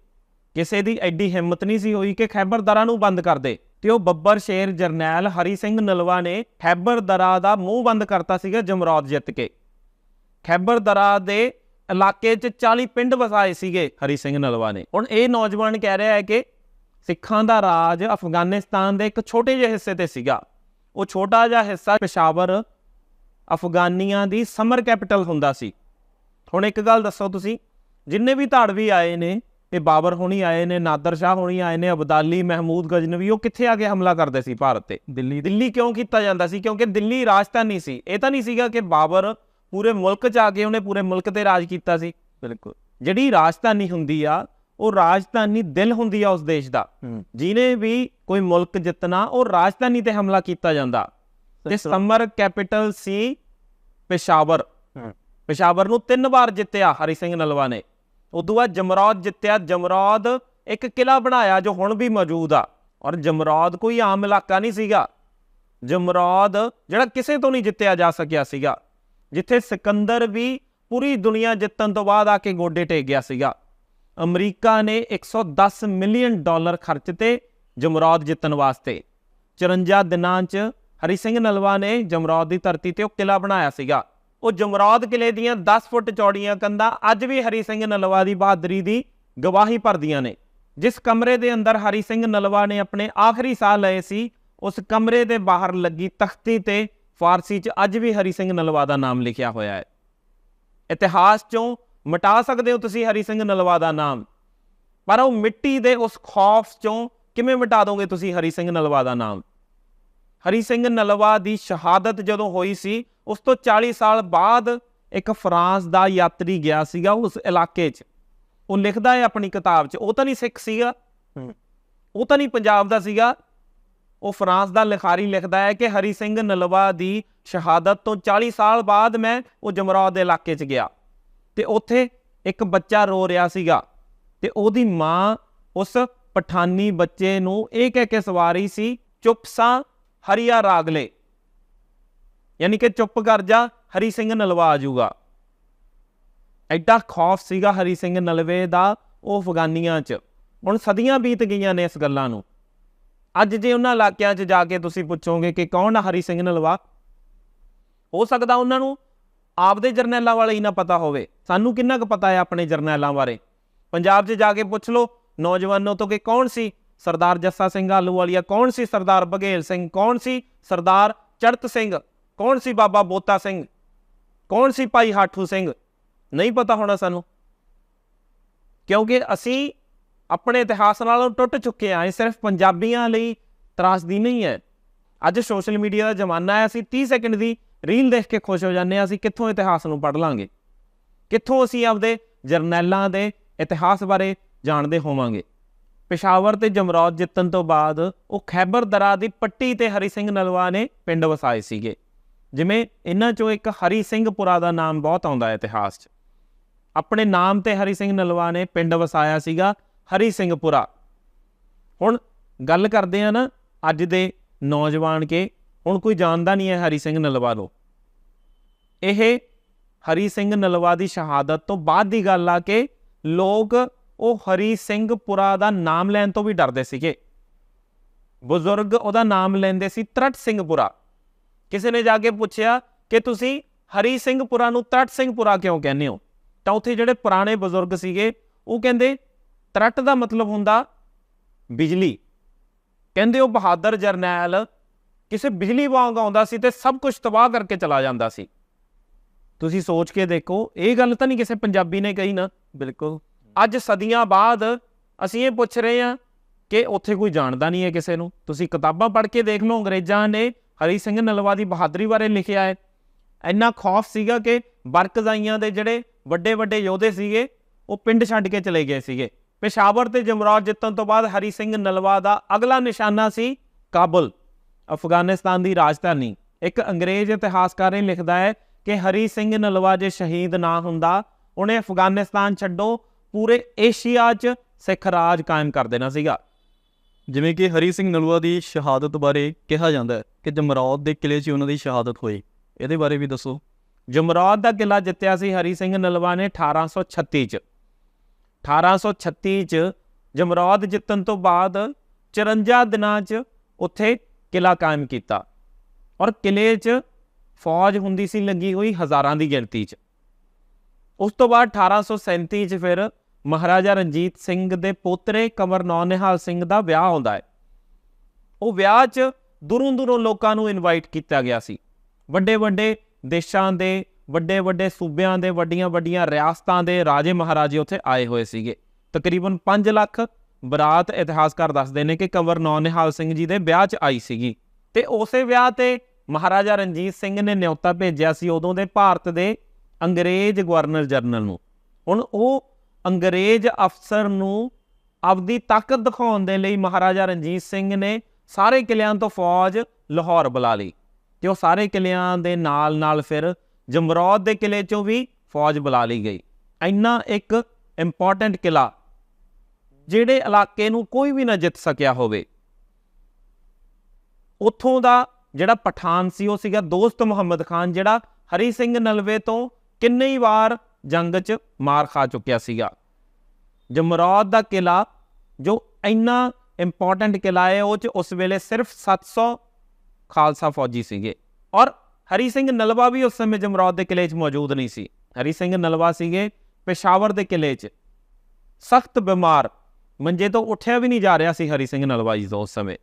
ਕਿਸੇ ਦੀ ਐਡੀ ਹਿੰਮਤ ਨਹੀਂ ਸੀ ਹੋਈ ਕਿ ਖੈਬਰ ਦਰਾ ਨੂੰ ਬੰਦ ਕਰ ਦੇ। ਤੇ ਉਹ ਬੱਬਰ ਸ਼ੇਰ ਜਰਨੈਲ ਹਰੀ ਸਿੰਘ ਨਲਵਾ ਨੇ ਖੈਬਰ ਦਰਾ ਦਾ ਮੂੰਹ ਬੰਦ ਕਰਤਾ ਸੀਗਾ ਜਮਰੌਦ ਜਿੱਤ ਕੇ। ਖੈਬਰ ਦਰਾ ਦੇ ਇਲਾਕੇ 'ਚ 40 ਪਿੰਡ ਵਸਾਏ ਸੀਗੇ ਹਰੀ ਸਿੰਘ ਨਲਵਾ ਨੇ। ਹੁਣ ਇਹ ਨੌਜਵਾਨ ਕਹਿ ਰਿਹਾ ਹੈ ਕਿ ਸਿੱਖਾਂ ਦਾ ਰਾਜ ਅਫਗਾਨਿਸਤਾਨ ਦੇ ਇੱਕ ਛੋਟੇ ਜਿਹੇ ਹਿੱਸੇ ਤੇ ਸੀਗਾ। ਉਹ ਛੋਟਾ ਜਿਹਾ ਹਿੱਸਾ ਪਿਸ਼ਾਵਰ ਅਫਗਾਨੀਆਂ ਦੀ ਸਮਰ ਕੈਪੀਟਲ ਹੁੰਦਾ ਸੀ। ਹੁਣ ਇੱਕ ਗੱਲ ਦੱਸੋ ਤੁਸੀਂ ਜਿੰਨੇ ਵੀ ਧਾੜਵੀ ਆਏ ਨੇ ਇਹ ਬਾਬਰ ਹੋਣੀ ਆਏ ਨੇ ਨਾਦਰ ਸ਼ਾਹ ਹੋਣੀ ਆਏ ਨੇ ਅਬਦਾਲੀ ਮਹਿਮੂਦ ਗਜਨਵੀ ਉਹ ਕਿੱਥੇ ਆ ਕੇ ਹਮਲਾ ਕਰਦੇ ਸੀ ਭਾਰਤ ਤੇ? ਦਿੱਲੀ ਦਿੱਲੀ ਕਿਉਂ ਕੀਤਾ ਜਾਂਦਾ ਸੀ? ਕਿਉਂਕਿ ਦਿੱਲੀ ਰਾਜਧਾਨੀ ਸੀ। ਇਹ ਤਾਂ ਨਹੀਂ ਸੀਗਾ ਕਿ ਬਾਬਰ ਪੂਰੇ ਮੁਲਕ 'ਚ ਆ ਕੇ ਉਹਨੇ ਪੂਰੇ ਮੁਲਕ ਤੇ ਰਾਜ ਕੀਤਾ ਸੀ। ਬਿਲਕੁਲ। ਜਿਹੜੀ ਰਾਜਧਾਨੀ ਹੁੰਦੀ ਆ ਉਹ ਰਾਜਧਾਨੀ ਦਿਲ ਹੁੰਦੀ ਆ ਉਸ ਦੇਸ਼ ਦਾ। ਜਿਹਨੇ ਵੀ ਕੋਈ ਮੁਲਕ ਜਿੱਤਣਾ ਉਹ ਰਾਜਧਾਨੀ ਤੇ ਹਮਲਾ ਕੀਤਾ ਜਾਂਦਾ। ਤੇ ਸਮਰ ਕੈਪੀਟਲ ਸੀ ਪਿਸ਼ਾਵਰ। ਪਿਸ਼ਾਵਰ ਨੂੰ ਤਿੰਨ ਵਾਰ ਜਿੱਤਿਆ ਹਰੀ ਸਿੰਘ ਨਲਵਾ ਨੇ। ਉਦੋਂ ਬਾਅਦ ਜਮਰੌਦ ਜਿੱਤਿਆ। ਜਮਰੌਦ ਇੱਕ ਕਿਲਾ ਬਣਾਇਆ ਜੋ ਹੁਣ ਵੀ ਮੌਜੂਦ ਆ। ਔਰ ਜਮਰੌਦ ਕੋਈ ਆਮ ਇਲਾਕਾ ਨਹੀਂ ਸੀਗਾ। ਜਮਰੌਦ ਜਿਹੜਾ ਕਿਸੇ ਤੋਂ ਨਹੀਂ ਜਿੱਤਿਆ ਜਾ ਸਕਿਆ ਸੀਗਾ। ਜਿੱਥੇ ਸਿਕੰਦਰ ਵੀ ਪੂਰੀ ਦੁਨੀਆ ਜਿੱਤਣ ਤੋਂ ਬਾਅਦ ਆ ਕੇ ਗੋਡੇ ਟੇਕ ਗਿਆ ਸੀਗਾ। ਅਮਰੀਕਾ ਨੇ 110 ਮਿਲੀਅਨ ਡਾਲਰ ਖਰਚ ਤੇ ਜਮਰੌਦ ਜਿੱਤਣ ਵਾਸਤੇ 54 ਦਿਨਾਂ 'ਚ ਹਰੀ ਸਿੰਘ ਨਲਵਾ ਨੇ ਜਮਰੌਦ ਦੀ ਧਰਤੀ ਤੇ ਉਹ ਕਿਲਾ ਬਣਾਇਆ ਸੀਗਾ। ਉਹ ਜਮਰੌਦ ਕਿਲੇ ਦੀਆਂ 10 ਫੁੱਟ ਚੌੜੀਆਂ ਕੰਧਾਂ ਅੱਜ ਵੀ ਹਰੀ ਸਿੰਘ ਨਲਵਾ ਦੀ ਬਹਾਦਰੀ ਦੀ ਗਵਾਹੀ ਭਰਦੀਆਂ ਨੇ। ਜਿਸ ਕਮਰੇ ਦੇ ਅੰਦਰ ਹਰੀ ਸਿੰਘ ਨਲਵਾ ਨੇ ਆਪਣੇ ਆਖਰੀ ਸਾਹ ਲਏ ਸੀ, ਉਸ ਕਮਰੇ ਦੇ ਬਾਹਰ ਲੱਗੀ ਤਖਤੀ ਤੇ ਫਾਰਸੀ 'ਚ ਅੱਜ ਵੀ ਹਰੀ ਸਿੰਘ ਨਲਵਾ ਦਾ ਨਾਮ ਲਿਖਿਆ ਹੋਇਆ ਹੈ। ਇਤਿਹਾਸ 'ਚੋਂ ਮਿਟਾ ਸਕਦੇ ਹੋ ਤੁਸੀਂ ਹਰੀ ਸਿੰਘ ਨਲਵਾ ਦਾ ਨਾਮ। ਪਰ ਉਹ ਮਿੱਟੀ ਦੇ ਉਸ ਖੌਫ 'ਚੋਂ ਕਿਵੇਂ ਮਿਟਾ ਦੋਗੇ ਤੁਸੀਂ ਹਰੀ ਸਿੰਘ ਨਲਵਾ ਦਾ ਨਾਮ? ਹਰੀ ਸਿੰਘ ਨਲਵਾ ਦੀ ਸ਼ਹਾਦਤ ਜਦੋਂ ਹੋਈ ਸੀ ਉਸ ਤੋਂ 40 ਸਾਲ ਬਾਅਦ ਇੱਕ ਫਰਾਂਸ ਦਾ ਯਾਤਰੀ ਗਿਆ ਸੀਗਾ ਉਸ ਇਲਾਕੇ 'ਚ। ਉਹ ਲਿਖਦਾ ਹੈ ਆਪਣੀ ਕਿਤਾਬ 'ਚ ਉਹ ਤਾਂ ਨਹੀਂ ਸਿੱਖ ਸੀਗਾ। ਉਹ ਤਾਂ ਨਹੀਂ ਪੰਜਾਬ ਦਾ ਸੀਗਾ। ਉਹ ਫਰਾਂਸ ਦਾ ਲਿਖਾਰੀ ਲਿਖਦਾ ਹੈ ਕਿ ਹਰੀ ਸਿੰਘ ਨਲਵਾ ਦੀ ਸ਼ਹਾਦਤ ਤੋਂ 40 ਸਾਲ ਬਾਅਦ ਮੈਂ ਉਹ ਜਮਰੌਦ ਦੇ ਇਲਾਕੇ 'ਚ ਗਿਆ ਤੇ ਉੱਥੇ ਇੱਕ ਬੱਚਾ ਰੋ ਰਿਹਾ ਸੀਗਾ ਤੇ ਉਹਦੀ ਮਾਂ ਉਸ ਪਠਾਨੀ ਬੱਚੇ ਨੂੰ ਇਹ ਕਹਿ ਕੇ ਸਵਾਰੀ ਸੀ ਚੁੱਪ ਸਾਂ ਹਰੀਆ ਰਾਗਲੇ ਯਾਨੀ ਕਿ ਚੁੱਪ ਕਰ ਜਾ, ਹਰੀ ਸਿੰਘ ਨਲਵਾ ਆ ਜਾਊਗਾ ਐਡਾ ਖੌਫ ਸੀਗਾ ਹਰੀ ਸਿੰਘ ਨਲਵੇ ਦਾ ਉਹ ਅਫਗਾਨੀਆਂ 'ਚ। ਹੁਣ ਸਦੀਆਂ ਬੀਤ ਗਈਆਂ ਨੇ ਇਸ ਗੱਲਾਂ ਨੂੰ। ਅੱਜ ਜੇ ਉਹਨਾਂ ਇਲਾਕਿਆਂ 'ਚ ਜਾ ਕੇ ਤੁਸੀਂ ਪੁੱਛੋਗੇ ਕਿ ਕੌਣ ਆ ਹਰੀ ਸਿੰਘ ਨਲਵਾ? ਹੋ ਸਕਦਾ ਉਹਨਾਂ ਨੂੰ ਆਪਦੇ ਜਰਨੈਲਾਂ ਵਾਲੇ ਹੀ ਨਾ ਪਤਾ ਹੋਵੇ। ਸਾਨੂੰ ਕਿੰਨਾ ਕੁ ਪਤਾ ਹੈ ਆਪਣੇ ਜਰਨੈਲਾਂ ਬਾਰੇ? ਪੰਜਾਬ 'ਚ ਜਾ ਕੇ ਪੁੱਛ ਲਓ। ਨੌਜਵਾਨੋਂ ਤੋਂ ਕਿ ਕੌਣ ਸੀ? ਸਰਦਾਰ ਜੱਸਾ ਸਿੰਘ ਆਲੂਵਾਲੀਆ ਕੌਣ ਸੀ ਸਰਦਾਰ ਬਘੇਲ ਸਿੰਘ? ਕੌਣ ਸੀ ਸਰਦਾਰ ਚੜਤ ਸਿੰਘ? ਕੌਣ ਸੀ ਬਾਬਾ ਬੋਤਾ ਸਿੰਘ? ਕੌਣ ਸੀ ਭਾਈ ਹਾਠੂ ਸਿੰਘ? ਨਹੀਂ ਪਤਾ ਹੋਣਾ ਸਾਨੂੰ। ਕਿਉਂਕਿ ਅਸੀਂ ਆਪਣੇ ਇਤਿਹਾਸ ਨਾਲੋਂ ਟੁੱਟ ਚੁੱਕੇ ਆ ਇਹ ਸਿਰਫ ਪੰਜਾਬੀਆਂ ਲਈ ਤਰਾਸਦੀ ਨਹੀਂ ਹੈ। ਅੱਜ ਸੋਸ਼ਲ ਮੀਡੀਆ ਦਾ ਜ਼ਮਾਨਾ ਹੈ। ਅਸੀਂ 30 ਸੈਕਿੰਡ ਦੀ ਰੀਲ ਦੇਖ ਕੇ ਖੁਸ਼ ਹੋ ਜਾਂਦੇ ਆ ਅਸੀਂ ਕਿੱਥੋਂ ਇਤਿਹਾਸ ਨੂੰ ਪੜ੍ਹ ਲਾਂਗੇ? ਕਿੱਥੋਂ ਅਸੀਂ ਆਪਦੇ ਜਰਨੈਲਾਂ ਦੇ ਇਤਿਹਾਸ ਬਾਰੇ ਜਾਣਦੇ ਹੋਵਾਂਗੇ? ਪਿਸ਼ਾਵਰ ਤੇ ਜਮਰੌਤ ਜਿੱਤਣ ਤੋਂ ਬਾਅਦ ਉਹ ਖੈਬਰ ਦਰਾ ਦੀ ਪੱਟੀ ਤੇ ਹਰੀ ਸਿੰਘ ਨਲਵਾ ਨੇ ਪਿੰਡ ਵਸਾਏ ਸੀਗੇ। ਜਿਵੇਂ ਇਹਨਾਂ ਚੋਂ ਇੱਕ ਹਰੀ ਸਿੰਘਪੁਰਾ ਦਾ ਨਾਮ ਬਹੁਤ ਆਉਂਦਾ ਹੈ ਇਤਿਹਾਸ 'ਚ। ਆਪਣੇ ਨਾਮ ਤੇ ਹਰੀ ਸਿੰਘ ਨਲਵਾ ਨੇ ਪਿੰਡ ਵਸਾਇਆ ਸੀਗਾ ਹਰੀ ਸਿੰਘਪੁਰਾ ਹੁਣ ਗੱਲ ਕਰਦੇ ਆ ਨਾ ਅੱਜ ਦੇ ਨੌਜਵਾਨ ਕੇ, ਹੁਣ ਕੋਈ ਜਾਣਦਾ ਨਹੀਂ ਹੈ ਹਰੀ ਸਿੰਘ ਨਲਵਾ ਨੂੰ। ਇਹ ਹਰੀ ਸਿੰਘ ਨਲਵਾ ਦੀ ਸ਼ਹਾਦਤ ਤੋਂ ਬਾਅਦ ਦੀ ਗੱਲ ਆ ਕਿ ਲੋਕ ਉਹ ਹਰੀ ਸਿੰਘ ਪੁਰਾ ਦਾ ਨਾਮ ਲੈਣ ਤੋਂ ਵੀ ਡਰਦੇ ਸੀਗੇ। ਬਜ਼ੁਰਗ ਉਹਦਾ ਨਾਮ ਲੈਂਦੇ ਸੀ ਤਰਟ ਸਿੰਘ ਪੁਰਾ। ਕਿਸੇ ਨੇ ਜਾ ਕੇ ਪੁੱਛਿਆ ਕਿ ਤੁਸੀਂ ਹਰੀ ਸਿੰਘ ਪੁਰਾ ਨੂੰ ਤਰਟ ਸਿੰਘਪੁਰਾ ਕਿਉਂ ਕਹਿੰਦੇ ਹੋ? ਤਾਂ ਉੱਥੇ ਜਿਹੜੇ ਪੁਰਾਣੇ ਬਜ਼ੁਰਗ ਸੀਗੇ, ਉਹ ਕਹਿੰਦੇ, ਤਰਟ ਦਾ ਮਤਲਬ ਹੁੰਦਾ ਬਿਜਲੀ। ਕਹਿੰਦੇ ਉਹ ਬਹਾਦਰ ਜਰਨੈਲ ਕਿਸੇ ਬਿਜਲੀ ਵਾਂਗ ਆਉਂਦਾ ਸੀ ਤੇ ਸਭ ਕੁਝ ਤਬਾਹ ਕਰਕੇ ਚਲਾ ਜਾਂਦਾ ਸੀ। ਤੁਸੀਂ ਸੋਚ ਕੇ ਦੇਖੋ, ਇਹ ਗੱਲ ਤਾਂ ਨਹੀਂ ਕਿਸੇ ਪੰਜਾਬੀ ਨੇ ਕਹੀ ਨਾ। ਬਿਲਕੁਲ। ਅੱਜ ਸਦੀਆਂ ਬਾਅਦ ਅਸੀਂ ਇਹ ਪੁੱਛ ਰਹੇ ਹਾਂ ਕਿ ਉੱਥੇ ਕੋਈ ਜਾਣਦਾ ਨਹੀਂ ਹੈ ਕਿਸੇ ਨੂੰ। ਤੁਸੀਂ ਕਿਤਾਬਾਂ ਪੜ੍ਹ ਕੇ ਦੇਖ ਲਓ, ਅੰਗਰੇਜ਼ਾਂ ਨੇ ਹਰੀ ਸਿੰਘ ਨਲਵਾ ਦੀ ਬਹਾਦਰੀ ਬਾਰੇ ਲਿਖਿਆ ਹੈ। ਇੰਨਾ ਖੌਫ ਸੀਗਾ ਕਿ ਬਰਕਜ਼ਾਈਆਂ ਦੇ ਜਿਹੜੇ ਵੱਡੇ ਵੱਡੇ ਯੋਧੇ ਸੀਗੇ, ਉਹ ਪਿੰਡ ਛੱਡ ਕੇ ਚਲੇ ਗਏ ਸੀਗੇ। ਪੇਸ਼ਾਵਰ ਤੇ ਜਮਰਾਤ ਜਿੱਤਣ ਤੋਂ ਬਾਅਦ ਹਰੀ ਸਿੰਘ ਨਲਵਾ ਦਾ ਅਗਲਾ ਨਿਸ਼ਾਨਾ ਸੀ ਕਾਬਲ, ਅਫਗਾਨਿਸਤਾਨ ਦੀ ਰਾਜਧਾਨੀ। ਇੱਕ ਅੰਗਰੇਜ਼ ਇਤਿਹਾਸਕਾਰ ਨੇ ਲਿਖਦਾ ਹੈ ਕਿ ਹਰੀ ਸਿੰਘ ਨਲਵਾ ਜੇ ਸ਼ਹੀਦ ਨਾ ਹੁੰਦਾ, ਉਹਨੇ ਅਫਗਾਨਿਸਤਾਨ ਛੱਡੋ ਪੂਰੇ ਏਸ਼ੀਆ 'ਚ ਸਿੱਖ ਰਾਜ ਕਾਇਮ ਕਰ ਦੇਣਾ ਸੀਗਾ। ਜਿਵੇਂ ਕਿ ਹਰੀ ਸਿੰਘ ਨਲੂਆ ਦੀ ਸ਼ਹਾਦਤ ਬਾਰੇ ਕਿਹਾ ਜਾਂਦਾ ਹੈ ਕਿ ਜਮਰੌਦ ਦੇ ਕਿਲੇ 'ਚ ਉਹਨਾਂ ਦੀ ਸ਼ਹਾਦਤ ਹੋਈ। ਇਹਦੇ ਬਾਰੇ ਵੀ ਦੱਸੋ। ਜਮਰੌਦ ਦਾ ਕਿਲਾ ਜਿੱਤਿਆ ਸੀ ਹਰੀ ਸਿੰਘ ਨਲਵਾ ਨੇ 1836 ਚ। 1836 ਚ ਜਮਰੌਦ ਜਿੱਤਣ ਤੋਂ ਬਾਅਦ 54 ਦਿਨਾਂ ਚ ਉੱਥੇ ਕਿਲਾ ਕਾਇਮ ਕੀਤਾ। ਔਰ ਕਿਲੇ 'ਚ ਫੌਜ ਹੁੰਦੀ ਸੀ, ਲੱਗੀ ਹੋਈ ਹਜ਼ਾਰਾਂ ਦੀ ਗਿਣਤੀ 'ਚ। ਉਸ ਤੋਂ ਬਾਅਦ 1837 ਚ ਫਿਰ ਮਹਾਰਾਜਾ ਰਣਜੀਤ ਸਿੰਘ ਦੇ ਪੋਤਰੇ ਕੰਵਰ ਨੌਨਿਹਾਲ ਸਿੰਘ ਦਾ ਵਿਆਹ ਆਉਂਦਾ ਹੈ। ਉਹ ਵਿਆਹ 'ਚ ਦੂਰੋਂ ਦੂਰੋਂ ਲੋਕਾਂ ਨੂੰ ਇਨਵਾਈਟ ਕੀਤਾ ਗਿਆ ਸੀ। ਵੱਡੇ ਵੱਡੇ ਦੇਸ਼ਾਂ ਦੇ, ਵੱਡੇ ਵੱਡੇ ਸੂਬਿਆਂ ਦੇ, ਵੱਡੀਆਂ ਵੱਡੀਆਂ ਰਿਆਸਤਾਂ ਦੇ ਰਾਜੇ ਮਹਾਰਾਜੇ ਉੱਥੇ ਆਏ ਹੋਏ ਸੀਗੇ। ਤਕਰੀਬਨ 5 ਲੱਖ ਬਰਾਤ ਇਤਿਹਾਸਕਾਰ ਦੱਸਦੇ ਨੇ ਕਿ ਕੰਵਰ ਨੌਨਿਹਾਲ ਸਿੰਘ ਜੀ ਦੇ ਵਿਆਹ 'ਚ ਆਈ ਸੀਗੀ। ਤੇ ਉਸੇ ਵਿਆਹ ਤੇ ਮਹਾਰਾਜਾ ਰਣਜੀਤ ਸਿੰਘ ਨੇ ਨਿਯੋਤਾ ਭੇਜਿਆ ਸੀ ਉਦੋਂ ਦੇ ਭਾਰਤ ਦੇ ਅੰਗਰੇਜ਼ ਗਵਰਨਰ ਜਨਰਲ ਨੂੰ। ਹੁਣ ਉਹ ਅੰਗਰੇਜ਼ ਅਫਸਰ ਨੂੰ ਆਪਦੀ ਤਾਕਤ ਦਿਖਾਉਣ ਦੇ ਲਈ ਮਹਾਰਾਜਾ ਰਣਜੀਤ ਸਿੰਘ ਨੇ ਸਾਰੇ ਕਿਲਿਆਂ ਤੋਂ ਫੌਜ ਲਾਹੌਰ ਬੁਲਾ ਲਈ ਤੇ ਉਹ ਸਾਰੇ ਕਿਲਿਆਂ ਦੇ ਨਾਲ ਨਾਲ ਫਿਰ ਜਮਰੌਦ ਦੇ ਕਿਲੇ ਚੋਂ ਵੀ ਫੌਜ ਬੁਲਾ ਲਈ ਗਈ। ਇੰਨਾ ਇੱਕ ਇੰਪੋਰਟੈਂਟ ਕਿਲਾ ਜਿਹੜੇ ਇਲਾਕੇ ਨੂੰ ਕੋਈ ਵੀ ਨਾ ਜਿੱਤ ਸਕਿਆ ਹੋਵੇ। ਉੱਥੋਂ ਦਾ ਜਿਹੜਾ ਪਠਾਨ ਸੀ ਉਹ ਸੀਗਾ ਦੋਸਤ ਮੁਹੰਮਦ ਖਾਨ, ਜਿਹੜਾ ਹਰੀ ਸਿੰਘ ਨਲਵੇ ਤੋਂ ਕਿੰਨੇ ਹੀ ਵਾਰ ਜੰਗ 'ਚ ਮਾਰ ਖਾ ਚੁੱਕਿਆ ਸੀਗਾ। ਜਮਰੌਦ ਦਾ ਕਿਲਾ ਜੋ ਇੰਨਾ ਇੰਪੋਰਟੈਂਟ ਕਿਲਾ ਹੈ, ਉਹ 'ਚ ਉਸ ਵੇਲੇ ਸਿਰਫ 700 ਖਾਲਸਾ ਫੌਜੀ ਸੀਗੇ। ਔਰ ਹਰੀ ਸਿੰਘ ਨਲਵਾ ਵੀ ਉਸ ਸਮੇਂ ਜਮਰੌਦ ਦੇ ਕਿਲੇ 'ਚ ਮੌਜੂਦ ਨਹੀਂ ਸੀ। ਹਰੀ ਸਿੰਘ ਨਲਵਾ ਸੀਗੇ ਪੇਸ਼ਾਵਰ ਦੇ ਕਿਲੇ 'ਚ। ਸਖਤ ਬਿਮਾਰ, ਮੰਜੇ ਤੋਂ ਉੱਠਿਆ ਵੀ ਨਹੀਂ ਜਾ ਰਿਹਾ ਸੀ ਹਰੀ ਸਿੰਘ ਨਲਵਾ ਜੀ ਤੋਂ ਉਸ ਸਮੇਂ।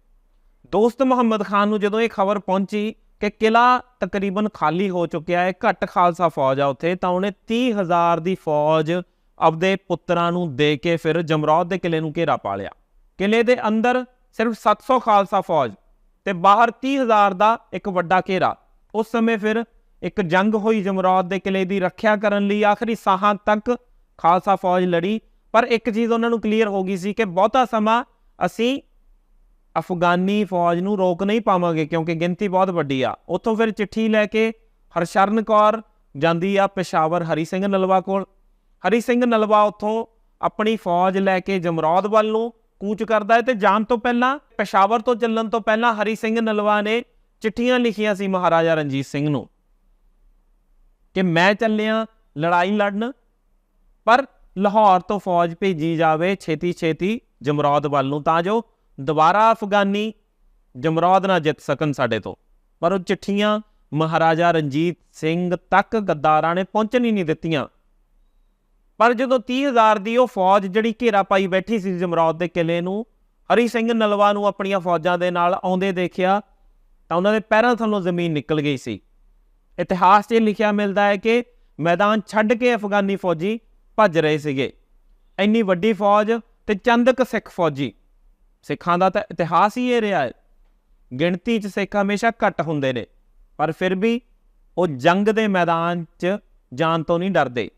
ਦੋਸਤ ਮੁਹੰਮਦ ਖਾਨ ਨੂੰ ਜਦੋਂ ਇਹ ਖਬਰ ਪਹੁੰਚੀ ਕਿ ਕਿਲਾ ਤਕਰੀਬਨ ਖਾਲੀ ਹੋ ਚੁੱਕਿਆ ਹੈ, ਘੱਟ ਖਾਲਸਾ ਫੌਜ ਆ ਉੱਥੇ, ਤਾਂ ਉਹਨੇ 30000 ਦੀ ਫੌਜ ਆਪਦੇ ਪੁੱਤਰਾਂ ਨੂੰ ਦੇ ਕੇ ਫਿਰ ਜਮਰੌਦ ਦੇ ਕਿਲੇ ਨੂੰ ਘੇਰਾ ਪਾ ਲਿਆ। ਕਿਲੇ ਦੇ ਅੰਦਰ ਸਿਰਫ 700 ਖਾਲਸਾ ਫੌਜ ਤੇ ਬਾਹਰ 30000 ਦਾ ਇੱਕ ਵੱਡਾ ਘੇਰਾ। ਉਸ ਸਮੇਂ ਫਿਰ ਇੱਕ ਜੰਗ ਹੋਈ ਜਮਰੌਦ ਦੇ ਕਿਲੇ ਦੀ ਰੱਖਿਆ ਕਰਨ ਲਈ, ਆਖਰੀ ਸਾਹਾਂ ਤੱਕ ਖਾਲਸਾ ਫੌਜ ਲੜੀ, ਪਰ ਇੱਕ ਚੀਜ਼ ਉਹਨਾਂ ਨੂੰ ਕਲੀਅਰ ਹੋ ਗਈ ਸੀ ਕਿ ਬਹੁਤਾ ਸਮਾਂ ਅਸੀਂ ਅਫਗਾਨੀ ਫੌਜ ਨੂੰ ਰੋਕ ਨਹੀਂ ਪਾਵਾਂਗੇ ਕਿਉਂਕਿ ਗਿਣਤੀ ਬਹੁਤ ਵੱਡੀ ਆ। ਉੱਥੋਂ ਫਿਰ ਚਿੱਠੀ ਲੈ ਕੇ ਹਰਸ਼ਰਨ ਕੌਰ ਜਾਂਦੀ ਆ ਪੇਸ਼ਾਵਰ ਹਰੀ ਸਿੰਘ ਨਲਵਾ ਕੋਲ। ਹਰੀ ਸਿੰਘ ਨਲਵਾ ਉੱਥੋਂ ਆਪਣੀ ਫੌਜ ਲੈ ਕੇ ਜਮਰੌਦ ਵੱਲ ਨੂੰ ਕੂਚ ਕਰਦਾ ਹੈ ਤੇ ਜਾਣ ਤੋਂ ਪਹਿਲਾਂ, ਪੇਸ਼ਾਵਰ ਤੋਂ ਚੱਲਣ ਤੋਂ ਪਹਿਲਾਂ ਹਰੀ ਸਿੰਘ ਨਲਵਾ ਨੇ ਚਿੱਠੀਆਂ ਲਿਖੀਆਂ ਸੀ ਮਹਾਰਾਜਾ ਰਣਜੀਤ ਸਿੰਘ ਨੂੰ ਕਿ ਮੈਂ ਚੱਲਿਆ ਲੜਾਈ ਲੜਨ, ਪਰ ਲਾਹੌਰ ਤੋਂ ਫੌਜ ਭੇਜੀ ਜਾਵੇ ਛੇਤੀ ਛੇਤੀ ਜਮਰੌਦ ਵੱਲ ਨੂੰ ਤਾਂ ਜੋ ਦੁਬਾਰਾ ਅਫਗਾਨੀ ਜਮਰੌਦ ਨਾ ਜਿੱਤ ਸਕਣ ਸਾਡੇ ਤੋਂ। ਪਰ ਉਹ ਚਿੱਠੀਆਂ ਮਹਾਰਾਜਾ ਰਣਜੀਤ ਸਿੰਘ ਤੱਕ ਗੱਦਾਰਾਂ ਨੇ ਪਹੁੰਚਣ ਹੀ ਨਹੀਂ ਦਿੱਤੀਆਂ। ਪਰ ਜਦੋਂ 30000 ਦੀ ਉਹ ਫੌਜ ਜਿਹੜੀ ਘੇਰਾ ਪਾਈ ਬੈਠੀ ਸੀ ਜਮਰੌਦ ਦੇ ਕਿਲੇ ਨੂੰ, ਹਰੀ ਸਿੰਘ ਨਲਵਾ ਨੂੰ ਆਪਣੀਆਂ ਫੌਜਾਂ ਦੇ ਨਾਲ ਆਉਂਦੇ ਦੇਖਿਆ, ਤਾਂ ਉਹਨਾਂ ਦੇ ਪੈਰਾਂ ਥੱਲੋਂ ਜ਼ਮੀਨ ਨਿਕਲ ਗਈ ਸੀ। ਇਤਿਹਾਸ 'ਚ ਲਿਖਿਆ ਮਿਲਦਾ ਹੈ ਕਿ ਮੈਦਾਨ ਛੱਡ ਕੇ ਅਫਗਾਨੀ ਫੌਜੀ ਭੱਜ ਰਹੇ ਸੀਗੇ। ਇੰਨੀ ਵੱਡੀ ਫੌਜ ਤੇ ਚੰਦਕ ਸਿੱਖ ਫੌਜੀ। ਸਿੱਖਾਂ ਦਾ ਤਾਂ ਇਤਿਹਾਸ ਹੀ ਇਹ ਰਿਹਾ ਹੈ। ਗਿਣਤੀ 'ਚ ਸਿੱਖ ਹਮੇਸ਼ਾ ਘੱਟ ਹੁੰਦੇ ਨੇ, ਪਰ ਫਿਰ ਵੀ ਉਹ ਜੰਗ ਦੇ ਮੈਦਾਨ 'ਚ ਜਾਨ ਤੋਂ ਨਹੀਂ ਡਰਦੇ।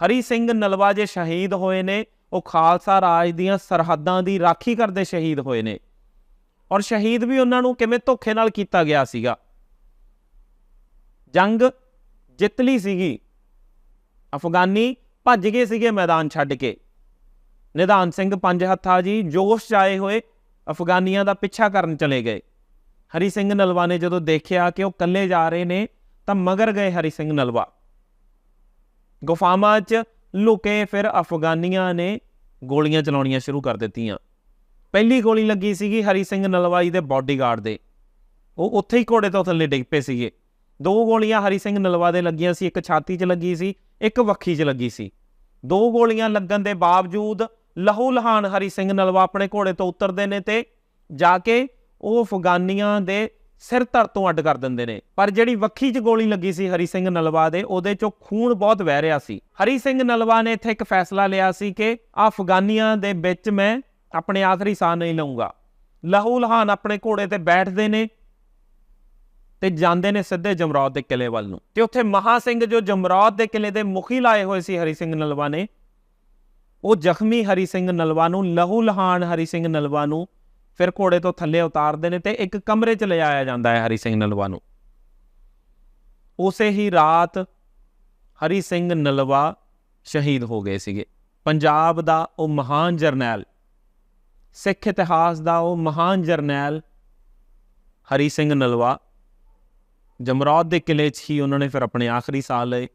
ਹਰੀ ਸਿੰਘ ਨਲਵਾ ਜੇ ਸ਼ਹੀਦ ਹੋਏ ਨੇ, ਉਹ ਖਾਲਸਾ ਰਾਜ ਦੀਆਂ ਸਰਹੱਦਾਂ ਦੀ ਰਾਖੀ ਕਰਦੇ ਸ਼ਹੀਦ ਹੋਏ ਨੇ। ਔਰ ਸ਼ਹੀਦ ਵੀ ਉਹਨਾਂ ਨੂੰ ਕਿਵੇਂ ਧੋਖੇ ਨਾਲ ਕੀਤਾ ਗਿਆ ਸੀਗਾ। ਜੰਗ ਜਿੱਤ ਲਈ ਸੀਗੀ। ਅਫਗਾਨੀ ਭੱਜ ਗਏ ਸੀਗੇ ਮੈਦਾਨ ਛੱਡ ਕੇ। ਨਿਧਾਨ ਸਿੰਘ ਪੰਜ ਹੱਥਾ ਜੀ ਜੋਸ਼ 'ਚ ਆਏ ਹੋਏ ਅਫਗਾਨੀਆਂ ਦਾ ਪਿੱਛਾ ਕਰਨ ਚਲੇ ਗਏ। ਹਰੀ ਸਿੰਘ ਨਲਵਾ ਨੇ ਜਦੋਂ ਦੇਖਿਆ ਕਿ ਉਹ ਇਕੱਲੇ ਜਾ ਰਹੇ ਨੇ, ਤਾਂ ਮਗਰ ਗਏ ਹਰੀ ਸਿੰਘ ਨਲਵਾ। ਗੁਫਾਵਾਂ 'ਚ ਲੁਕੇ ਫਿਰ ਅਫਗਾਨੀਆਂ ਨੇ ਗੋਲੀਆਂ ਚਲਾਉਣੀਆਂ ਸ਼ੁਰੂ ਕਰ ਦਿੱਤੀਆਂ। ਪਹਿਲੀ ਗੋਲੀ ਲੱਗੀ ਸੀਗੀ ਹਰੀ ਸਿੰਘ ਨਲਵਾ ਜੀ ਦੇ ਬਾਡੀਗਾਰਡ ਦੇ। ਉਹ ਉੱਥੇ ਹੀ ਘੋੜੇ ਤੋਂ ਥੱਲੇ ਡਿੱਗ ਪਏ ਸੀਗੇ। ਦੋ ਗੋਲੀਆਂ ਹਰੀ ਸਿੰਘ ਨਲਵਾ ਦੇ ਲੱਗੀਆਂ ਸੀ, ਇੱਕ ਛਾਤੀ 'ਚ ਲੱਗੀ ਸੀ, ਇੱਕ ਵੱਖੀ 'ਚ ਲੱਗੀ ਸੀ। ਦੋ ਗੋਲੀਆਂ ਲੱਗਣ ਦੇ ਬਾਵਜੂਦ ਲਹੂ ਲਹਾਨ ਹਰੀ ਸਿੰਘ ਨਲਵਾ ਆਪਣੇ ਘੋੜੇ ਤੋਂ ਉਤਰਦੇ ਨੇ ਤੇ ਜਾ ਕੇ ਉਹ ਅਫਗਾਨੀਆਂ ਦੇ ਸਿਰ ਧੜ ਤੋਂ ਅੱਡ ਕਰ ਦਿੰਦੇ ਨੇ। ਪਰ ਜਿਹੜੀ ਵੱਖੀ 'ਚ ਗੋਲੀ ਲੱਗੀ ਸੀ ਹਰੀ ਸਿੰਘ ਨਲਵਾ ਦੇ, ਉਹਦੇ 'ਚੋਂ ਖੂਨ ਬਹੁਤ ਵਹਿ ਰਿਹਾ ਸੀ। ਹਰੀ ਸਿੰਘ ਨਲਵਾ ਨੇ ਇੱਥੇ ਇੱਕ ਫੈਸਲਾ ਲਿਆ ਸੀ ਕਿ ਆ ਅਫਗਾਨੀਆਂ ਦੇ ਵਿੱਚ ਮੈਂ ਆਪਣੇ ਆਖਰੀ ਸਾਹ ਨਹੀਂ ਲਵਾਂਗਾ ਲਹੂ ਲਹਾਨ ਆਪਣੇ ਘੋੜੇ ਤੇ ਬੈਠਦੇ ਨੇ ਤੇ ਜਾਂਦੇ ਨੇ ਸਿੱਧੇ ਜਮਰੌਦ ਦੇ ਕਿਲੇ ਵੱਲ ਨੂੰ। ਤੇ ਉੱਥੇ ਮਹਾ ਸਿੰਘ ਜੋ ਜਮਰੌਦ ਦੇ ਕਿਲੇ ਦੇ ਮੁਖੀ ਲਾਏ ਹੋਏ ਸੀ ਹਰੀ ਸਿੰਘ ਨਲਵਾ ਨੇ ਉਹ ਜ਼ਖਮੀ ਹਰੀ ਸਿੰਘ ਨਲਵਾ ਨੂੰ, ਲਹੂ ਲਹਾਨ ਹਰੀ ਸਿੰਘ ਨਲਵਾ ਨੂੰ ਫਿਰ ਘੋੜੇ ਤੋਂ ਥੱਲੇ ਉਤਾਰਦੇ ਨੇ ਤੇ ਇੱਕ ਕਮਰੇ 'ਚ ਲਿਆਇਆ ਜਾਂਦਾ ਹੈ ਹਰੀ ਸਿੰਘ ਨਲਵਾ ਨੂੰ। ਉਸੇ ਹੀ ਰਾਤ ਹਰੀ ਸਿੰਘ ਨਲਵਾ ਸ਼ਹੀਦ ਹੋ ਗਏ ਸੀਗੇ। ਪੰਜਾਬ ਦਾ ਉਹ ਮਹਾਨ ਜਰਨੈਲ, ਸਿੱਖ ਇਤਿਹਾਸ ਦਾ ਉਹ ਮਹਾਨ ਜਰਨੈਲ ਹਰੀ ਸਿੰਘ ਨਲਵਾ, ਜਮਰੌਦ ਦੇ ਕਿਲੇ 'ਚ ਹੀ ਉਹਨਾਂ ਨੇ ਫਿਰ ਆਪਣੇ ਆਖਰੀ ਸਾਲ ਲਏ।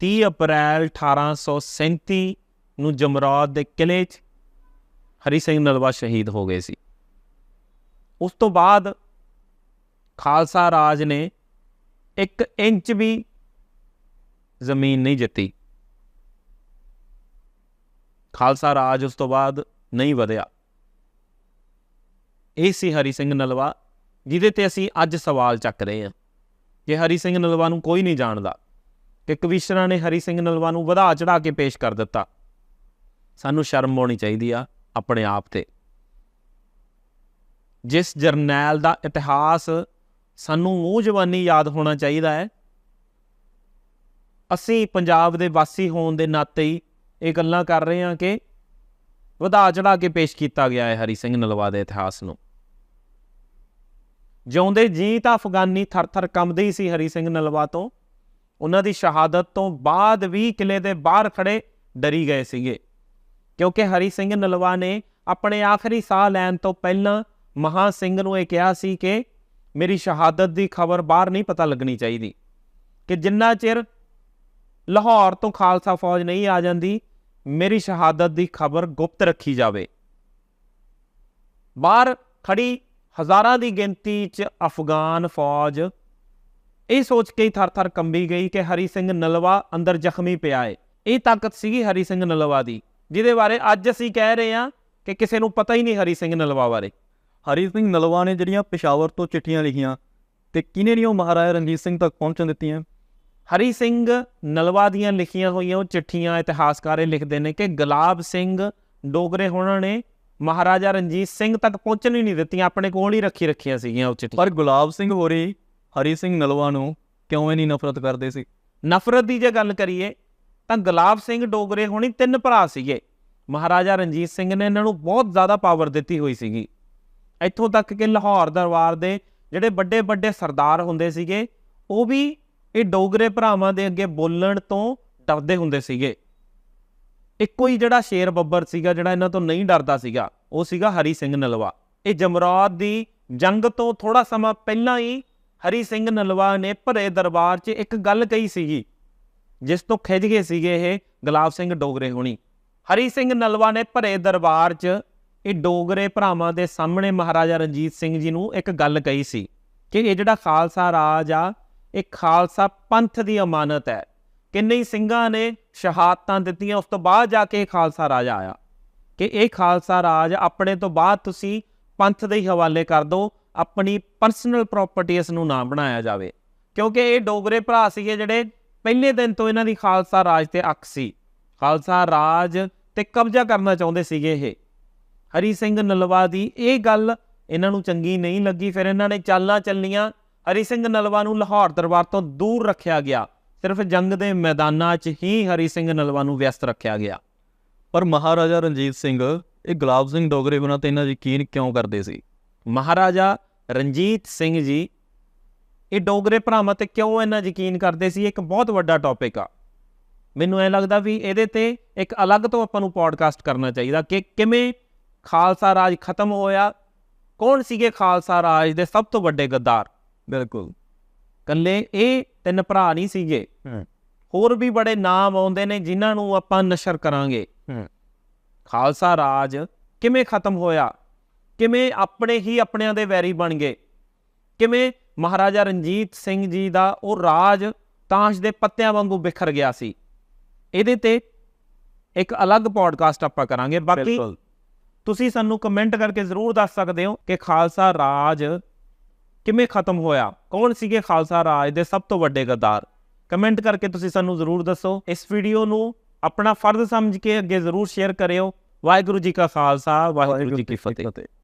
30 ਅਪ੍ਰੈਲ 1837 ਨੂੰ ਜਮਰੌਦ ਦੇ ਕਿਲੇ 'ਚ ਹਰੀ ਸਿੰਘ ਨਲਵਾ ਸ਼ਹੀਦ ਹੋ ਗਏ ਸੀ। ਉਸ ਤੋਂ ਬਾਅਦ ਖਾਲਸਾ ਰਾਜ ਨੇ 1 ਇੰਚ ਵੀ ਜ਼ਮੀਨ ਨਹੀਂ ਜਿੱਤੀ। ਖਾਲਸਾ ਰਾਜ ਉਸ ਤੋਂ ਬਾਅਦ ਨਹੀਂ ਵਧਿਆ। ਇਹ ਸੀ ਹਰੀ ਸਿੰਘ ਨਲਵਾ, ਜਿਹਦੇ ਤੇ ਅਸੀਂ ਅੱਜ ਸਵਾਲ ਚੱਕ ਰਹੇ ਹਾਂ। ਕਿ ਹਰੀ ਸਿੰਘ ਨਲਵਾ ਨੂੰ ਕੋਈ ਨਹੀਂ ਜਾਣਦਾ, ਕਿ ਕਵੀਸ਼ਰਾਂ ਨੇ ਹਰੀ ਸਿੰਘ ਨਲਵਾ ਨੂੰ ਵਧਾ ਚੜਾ ਕੇ ਪੇਸ਼ ਕਰ ਦਿੱਤਾ ਸਾਨੂੰ ਸ਼ਰਮ ਆਉਣੀ ਚਾਹੀਦੀ ਆ ਆਪਣੇ ਆਪ ਤੇ। ਜਿਸ ਜਰਨੈਲ ਦਾ ਇਤਿਹਾਸ ਸਾਨੂੰ ਮੂੰਹ ਜਵਾਨੀ ਯਾਦ ਹੋਣਾ ਚਾਹੀਦਾ ਹੈ। ਅਸੀਂ ਪੰਜਾਬ ਦੇ ਵਾਸੀ ਹੋਣ ਦੇ ਨਾਤੇ ਹੀ ਇਹ ਗੱਲਾਂ ਕਰ ਰਹੇ ਹਾਂ ਕਿ ਵਧਾ ਚੜਾ ਕੇ ਪੇਸ਼ ਕੀਤਾ ਗਿਆ ਹੈ ਹਰੀ ਸਿੰਘ ਨਲਵਾ ਦੇ ਇਤਿਹਾਸ ਨੂੰ। ਜਿਉਂਦੇ ਜੀ ਤਾਂ ਅਫਗਾਨੀ ਥਰ-ਥਰ ਕੰਬਦੇ ਹੀ ਸੀ ਹਰੀ ਸਿੰਘ ਨਲਵਾ ਤੋਂ। ਉਹਨਾਂ ਦੀ ਸ਼ਹਾਦਤ ਤੋਂ ਬਾਅਦ ਵੀ ਕਿਲੇ ਦੇ ਬਾਹਰ ਖੜੇ ਡਰੀ ਗਏ ਸੀਗੇ। ਕਿਉਂਕਿ ਹਰੀ ਸਿੰਘ ਨਲਵਾ ਨੇ ਆਪਣੇ ਆਖਰੀ ਸਾਹ ਲੈਣ ਤੋਂ ਪਹਿਲਾਂ ਮਹਾ ਸਿੰਘ ਨੂੰ ਇਹ ਕਿਹਾ ਸੀ ਕਿ ਮੇਰੀ ਸ਼ਹਾਦਤ ਦੀ ਖਬਰ ਬਾਹਰ ਨਹੀਂ ਪਤਾ ਲੱਗਣੀ ਚਾਹੀਦੀ, ਕਿ ਜਿੰਨਾ ਚਿਰ ਲਾਹੌਰ ਤੋਂ ਖਾਲਸਾ ਫੌਜ ਨਹੀਂ ਆ ਜਾਂਦੀ, ਮੇਰੀ ਸ਼ਹਾਦਤ ਦੀ ਖਬਰ ਗੁਪਤ ਰੱਖੀ ਜਾਵੇ। ਬਾਹਰ ਖੜੀ ਹਜ਼ਾਰਾਂ ਦੀ ਗਿਣਤੀ 'ਚ ਅਫਗਾਨ ਫੌਜ ਇਹ ਸੋਚ ਕੇ ਹੀ ਥਰ-ਥਰ ਕੰਬੀ ਗਈ ਕਿ ਹਰੀ ਸਿੰਘ ਨਲਵਾ ਅੰਦਰ ਜ਼ਖਮੀ ਪਿਆ ਏ। ਇਹ ਤਾਕਤ ਸੀਗੀ ਹਰੀ ਸਿੰਘ ਨਲਵਾ ਦੀ। ਜਿਹਦੇ ਬਾਰੇ ਅੱਜ ਅਸੀਂ ਕਹਿ ਰਹੇ ਹਾਂ ਕਿ ਕਿਸੇ ਨੂੰ ਪਤਾ ਹੀ ਨਹੀਂ ਹਰੀ ਸਿੰਘ ਨਲਵਾ ਬਾਰੇ। ਹਰੀ ਸਿੰਘ ਨਲਵਾ ਨੇ ਜਿਹੜੀਆਂ ਪਿਸ਼ਾਵਰ ਤੋਂ ਚਿੱਠੀਆਂ ਲਿਖੀਆਂ ਤੇ ਕਿਨੇ ਨਹੀਂ ਉਹ ਮਹਾਰਾਜਾ ਰਣਜੀਤ ਸਿੰਘ ਤੱਕ ਪਹੁੰਚਣ ਦਿੱਤੀਆਂ? ਹਰੀ ਸਿੰਘ ਨਲਵਾ ਦੀਆਂ ਲਿਖੀਆਂ ਹੋਈਆਂ ਉਹ ਚਿੱਠੀਆਂ ਇਤਿਹਾਸਕਾਰ ਇਹ ਲਿਖਦੇ ਨੇ ਕਿ ਗੁਲਾਬ ਸਿੰਘ ਡੋਗਰੇ ਹੋਣਾ ਨੇ ਮਹਾਰਾਜਾ ਰਣਜੀਤ ਸਿੰਘ ਤੱਕ ਪਹੁੰਚਣ ਹੀ ਨਹੀਂ ਦਿੱਤੀਆਂ ਆਪਣੇ ਕੋਲ ਹੀ ਰੱਖੀ ਰੱਖੀਆਂ ਸੀਗੀਆਂ ਉਹ ਚਿੱਠੀਆਂ। ਪਰ ਗੁਲਾਬ ਸਿੰਘ ਹੋਰੀ ਹਰੀ ਸਿੰਘ ਨਲਵਾ ਨੂੰ ਕਿਉਂ ਇੰਨੀ ਨਫ਼ਰਤ ਕਰਦੇ ਸੀ? ਨਫ਼ਰਤ ਦੀ ਜੇ ਗੱਲ ਕਰੀਏ ਤਾਂ ਗੁਲਾਬ ਸਿੰਘ ਡੋਗਰੇ ਹੋਣੀ ਤਿੰਨ ਭਰਾ ਸੀਗੇ। ਮਹਾਰਾਜਾ ਰਣਜੀਤ ਸਿੰਘ ਨੇ ਇਹਨਾਂ ਨੂੰ ਬਹੁਤ ਜ਼ਿਆਦਾ ਪਾਵਰ ਦਿੱਤੀ ਹੋਈ ਸੀਗੀ। ਇੱਥੋਂ ਤੱਕ ਕਿ ਲਾਹੌਰ ਦਰਬਾਰ ਦੇ ਜਿਹੜੇ ਵੱਡੇ ਵੱਡੇ ਸਰਦਾਰ ਹੁੰਦੇ ਸੀਗੇ, ਉਹ ਵੀ ਇਹ ਡੋਗਰੇ ਭਰਾਵਾਂ ਦੇ ਅੱਗੇ ਬੋਲਣ ਤੋਂ ਡਰਦੇ ਹੁੰਦੇ ਸੀਗੇ। ਇੱਕੋ ਹੀ ਜਿਹੜਾ ਸ਼ੇਰ ਬੱਬਰ ਸੀਗਾ, ਜਿਹੜਾ ਇਹਨਾਂ ਤੋਂ ਨਹੀਂ ਡਰਦਾ ਸੀਗਾ, ਉਹ ਸੀਗਾ ਹਰੀ ਸਿੰਘ ਨਲਵਾ। ਇਹ ਜਮਰਾਤ ਦੀ ਜੰਗ ਤੋਂ ਥੋੜਾ ਸਮਾਂ ਪਹਿਲਾਂ ਹੀ ਹਰੀ ਸਿੰਘ ਨਲਵਾ ਨੇ ਭਰੇ ਦਰਬਾਰ 'ਚ ਇੱਕ ਗੱਲ ਕਹੀ ਸੀਗੀ ਜਿਸ ਤੋਂ ਖਿੱਚ ਗਏ ਸੀਗੇ ਇਹ ਗੁਲਾਬ ਸਿੰਘ ਡੋਗਰੇ ਹੋਣੀ। ਹਰੀ ਸਿੰਘ ਨਲਵਾ ਨੇ ਭਰੇ ਦਰਬਾਰ 'ਚ ਇਹ ਡੋਗਰੇ ਭਰਾਵਾਂ ਦੇ ਸਾਹਮਣੇ ਮਹਾਰਾਜਾ ਰਣਜੀਤ ਸਿੰਘ ਜੀ ਨੂੰ ਇੱਕ ਗੱਲ ਕਹੀ ਸੀ ਕਿ ਇਹ ਜਿਹੜਾ ਖਾਲਸਾ ਰਾਜ ਆ, ਇਹ ਖਾਲਸਾ ਪੰਥ ਦੀ ਅਮਾਨਤ ਹੈ। ਕਿੰਨੇ ਸਿੰਘਾਂ ਨੇ ਸ਼ਹਾਦਤਾਂ ਦਿੱਤੀਆਂ, ਉਸ ਤੋਂ ਬਾਅਦ ਜਾ ਕੇ ਇਹ ਖਾਲਸਾ ਰਾਜ ਆਇਆ। ਕਿ ਇਹ ਖਾਲਸਾ ਰਾਜ ਆਪਣੇ ਤੋਂ ਬਾਅਦ ਤੁਸੀਂ ਪੰਥ ਦੇ ਹੀ ਹਵਾਲੇ ਕਰ ਦਿਓ, ਆਪਣੀ ਪਰਸਨਲ ਪ੍ਰਾਪਰਟੀ ਇਸ ਨੂੰ ਨਾ ਬਣਾਇਆ ਜਾਵੇ। ਕਿਉਂਕਿ ਇਹ ਡੋਗਰੇ ਭਰਾ ਸੀਗੇ ਜਿਹੜੇ ਪਹਿਲੇ ਦਿਨ ਤੋਂ ਇਹਨਾਂ ਦੀ ਖਾਲਸਾ ਰਾਜ ਤੇ ਅੱਖ ਸੀ। ਖਾਲਸਾ ਰਾਜ ਤੇ ਕਬਜ਼ਾ ਕਰਨਾ ਚਾਹੁੰਦੇ ਸੀਗੇ ਇਹ। ਹਰੀ ਸਿੰਘ ਨਲਵਾ ਦੀ ਇਹ ਗੱਲ ਇਹਨਾਂ ਨੂੰ ਚੰਗੀ ਨਹੀਂ ਲੱਗੀ। ਫਿਰ ਇਹਨਾਂ ਨੇ ਚਾਲਾਂ ਚੱਲੀਆਂ। ਹਰੀ ਸਿੰਘ ਨਲਵਾ ਨੂੰ ਲਾਹੌਰ ਦਰਬਾਰ ਤੋਂ ਦੂਰ ਰੱਖਿਆ ਗਿਆ। ਸਿਰਫ ਜੰਗ ਦੇ ਮੈਦਾਨਾਂ 'ਚ ਹੀ ਹਰੀ ਸਿੰਘ ਨਲਵਾ ਨੂੰ ਵਿਅਸਤ ਰੱਖਿਆ ਗਿਆ। ਪਰ ਮਹਾਰਾਜਾ ਰਣਜੀਤ ਸਿੰਘ ਇਹ ਗੁਲਾਬ ਸਿੰਘ ਡੋਗਰੇ ਬਿਨਾਂ ਤੇ ਇਹਨਾਂ ਯਕੀਨ ਕਿਉਂ ਕਰਦੇ ਸੀ? ਮਹਾਰਾਜਾ ਰਣਜੀਤ ਸਿੰਘ ਜੀ ਇਹ ਡੋਗਰੇ ਭਰਾਵਾਂ ਤੇ ਕਿਉਂ ਇੰਨਾ ਯਕੀਨ ਕਰਦੇ ਸੀ? ਇੱਕ ਬਹੁਤ ਵੱਡਾ ਟੌਪਿਕ ਆ। ਮੈਨੂੰ ਐ ਲੱਗਦਾ ਵੀ ਇਹਦੇ ਤੇ ਇੱਕ ਅਲੱਗ ਤੋਂ ਆਪਾਂ ਨੂੰ ਪੋਡਕਾਸਟ ਕਰਨਾ ਚਾਹੀਦਾ ਕਿ ਕਿਵੇਂ ਖਾਲਸਾ ਰਾਜ ਖਤਮ ਹੋਇਆ? ਕੌਣ ਸੀਗੇ ਖਾਲਸਾ ਰਾਜ ਦੇ ਸਭ ਤੋਂ ਵੱਡੇ ਗੱਦਾਰ? ਬਿਲਕੁਲ। ਕੱਲੇ ਇਹ ਤਿੰਨ ਭਰਾ ਨਹੀਂ ਸੀਗੇ। ਹੋਰ ਵੀ ਬੜੇ ਨਾਮ ਆਉਂਦੇ ਨੇ ਜਿਨ੍ਹਾਂ ਨੂੰ ਆਪਾਂ ਨਸ਼ਰ ਕਰਾਂਗੇ। ਖਾਲਸਾ ਰਾਜ ਕਿਵੇਂ ਖਤਮ ਹੋਇਆ? ਕਿਵੇਂ ਆਪਣੇ ਹੀ ਆਪਣਿਆਂ ਦੇ ਵੈਰੀ ਬਣ ਗਏ? ਕਿਵੇਂ ਮਹਾਰਾਜਾ ਰਣਜੀਤ ਸਿੰਘ ਜੀ ਦਾ ਉਹ ਰਾਜ ਤਾਸ਼ ਦੇ ਪੱਤਿਆਂ ਵਾਂਗੂ ਬਿਖਰ ਗਿਆ ਸੀ। ਇਹਦੇ ਤੇ ਇੱਕ ਅਲੱਗ ਪੋਡਕਾਸਟ ਆਪਾਂ ਕਰਾਂਗੇ। ਬਾਕੀ ਤੁਸੀਂ ਸਾਨੂੰ ਕਮੈਂਟ ਕਰਕੇ ਜ਼ਰੂਰ ਦੱਸ ਸਕਦੇ ਹੋ ਕਿ ਖਾਲਸਾ ਰਾਜ ਕਿਵੇਂ ਖਤਮ ਹੋਇਆ? ਕੌਣ ਸੀਗੇ ਖਾਲਸਾ ਰਾਜ ਦੇ ਸਭ ਤੋਂ ਵੱਡੇ ਗੱਦਾਰ? ਕਮੈਂਟ ਕਰਕੇ ਤੁਸੀਂ ਸਾਨੂੰ ਜ਼ਰੂਰ ਦੱਸੋ। ਇਸ ਵੀਡੀਓ ਨੂੰ ਆਪਣਾ ਫਰਜ਼ ਸਮਝ ਕੇ ਅੱਗੇ ਜ਼ਰੂਰ ਸ਼ੇਅਰ ਕਰਿਓ। ਵਾਹਿਗੁਰੂ ਜੀ ਕਾ ਖਾਲਸਾ ਵਾਹਿਗੁਰੂ ਜੀ ਕੀ ਫਤਿਹ।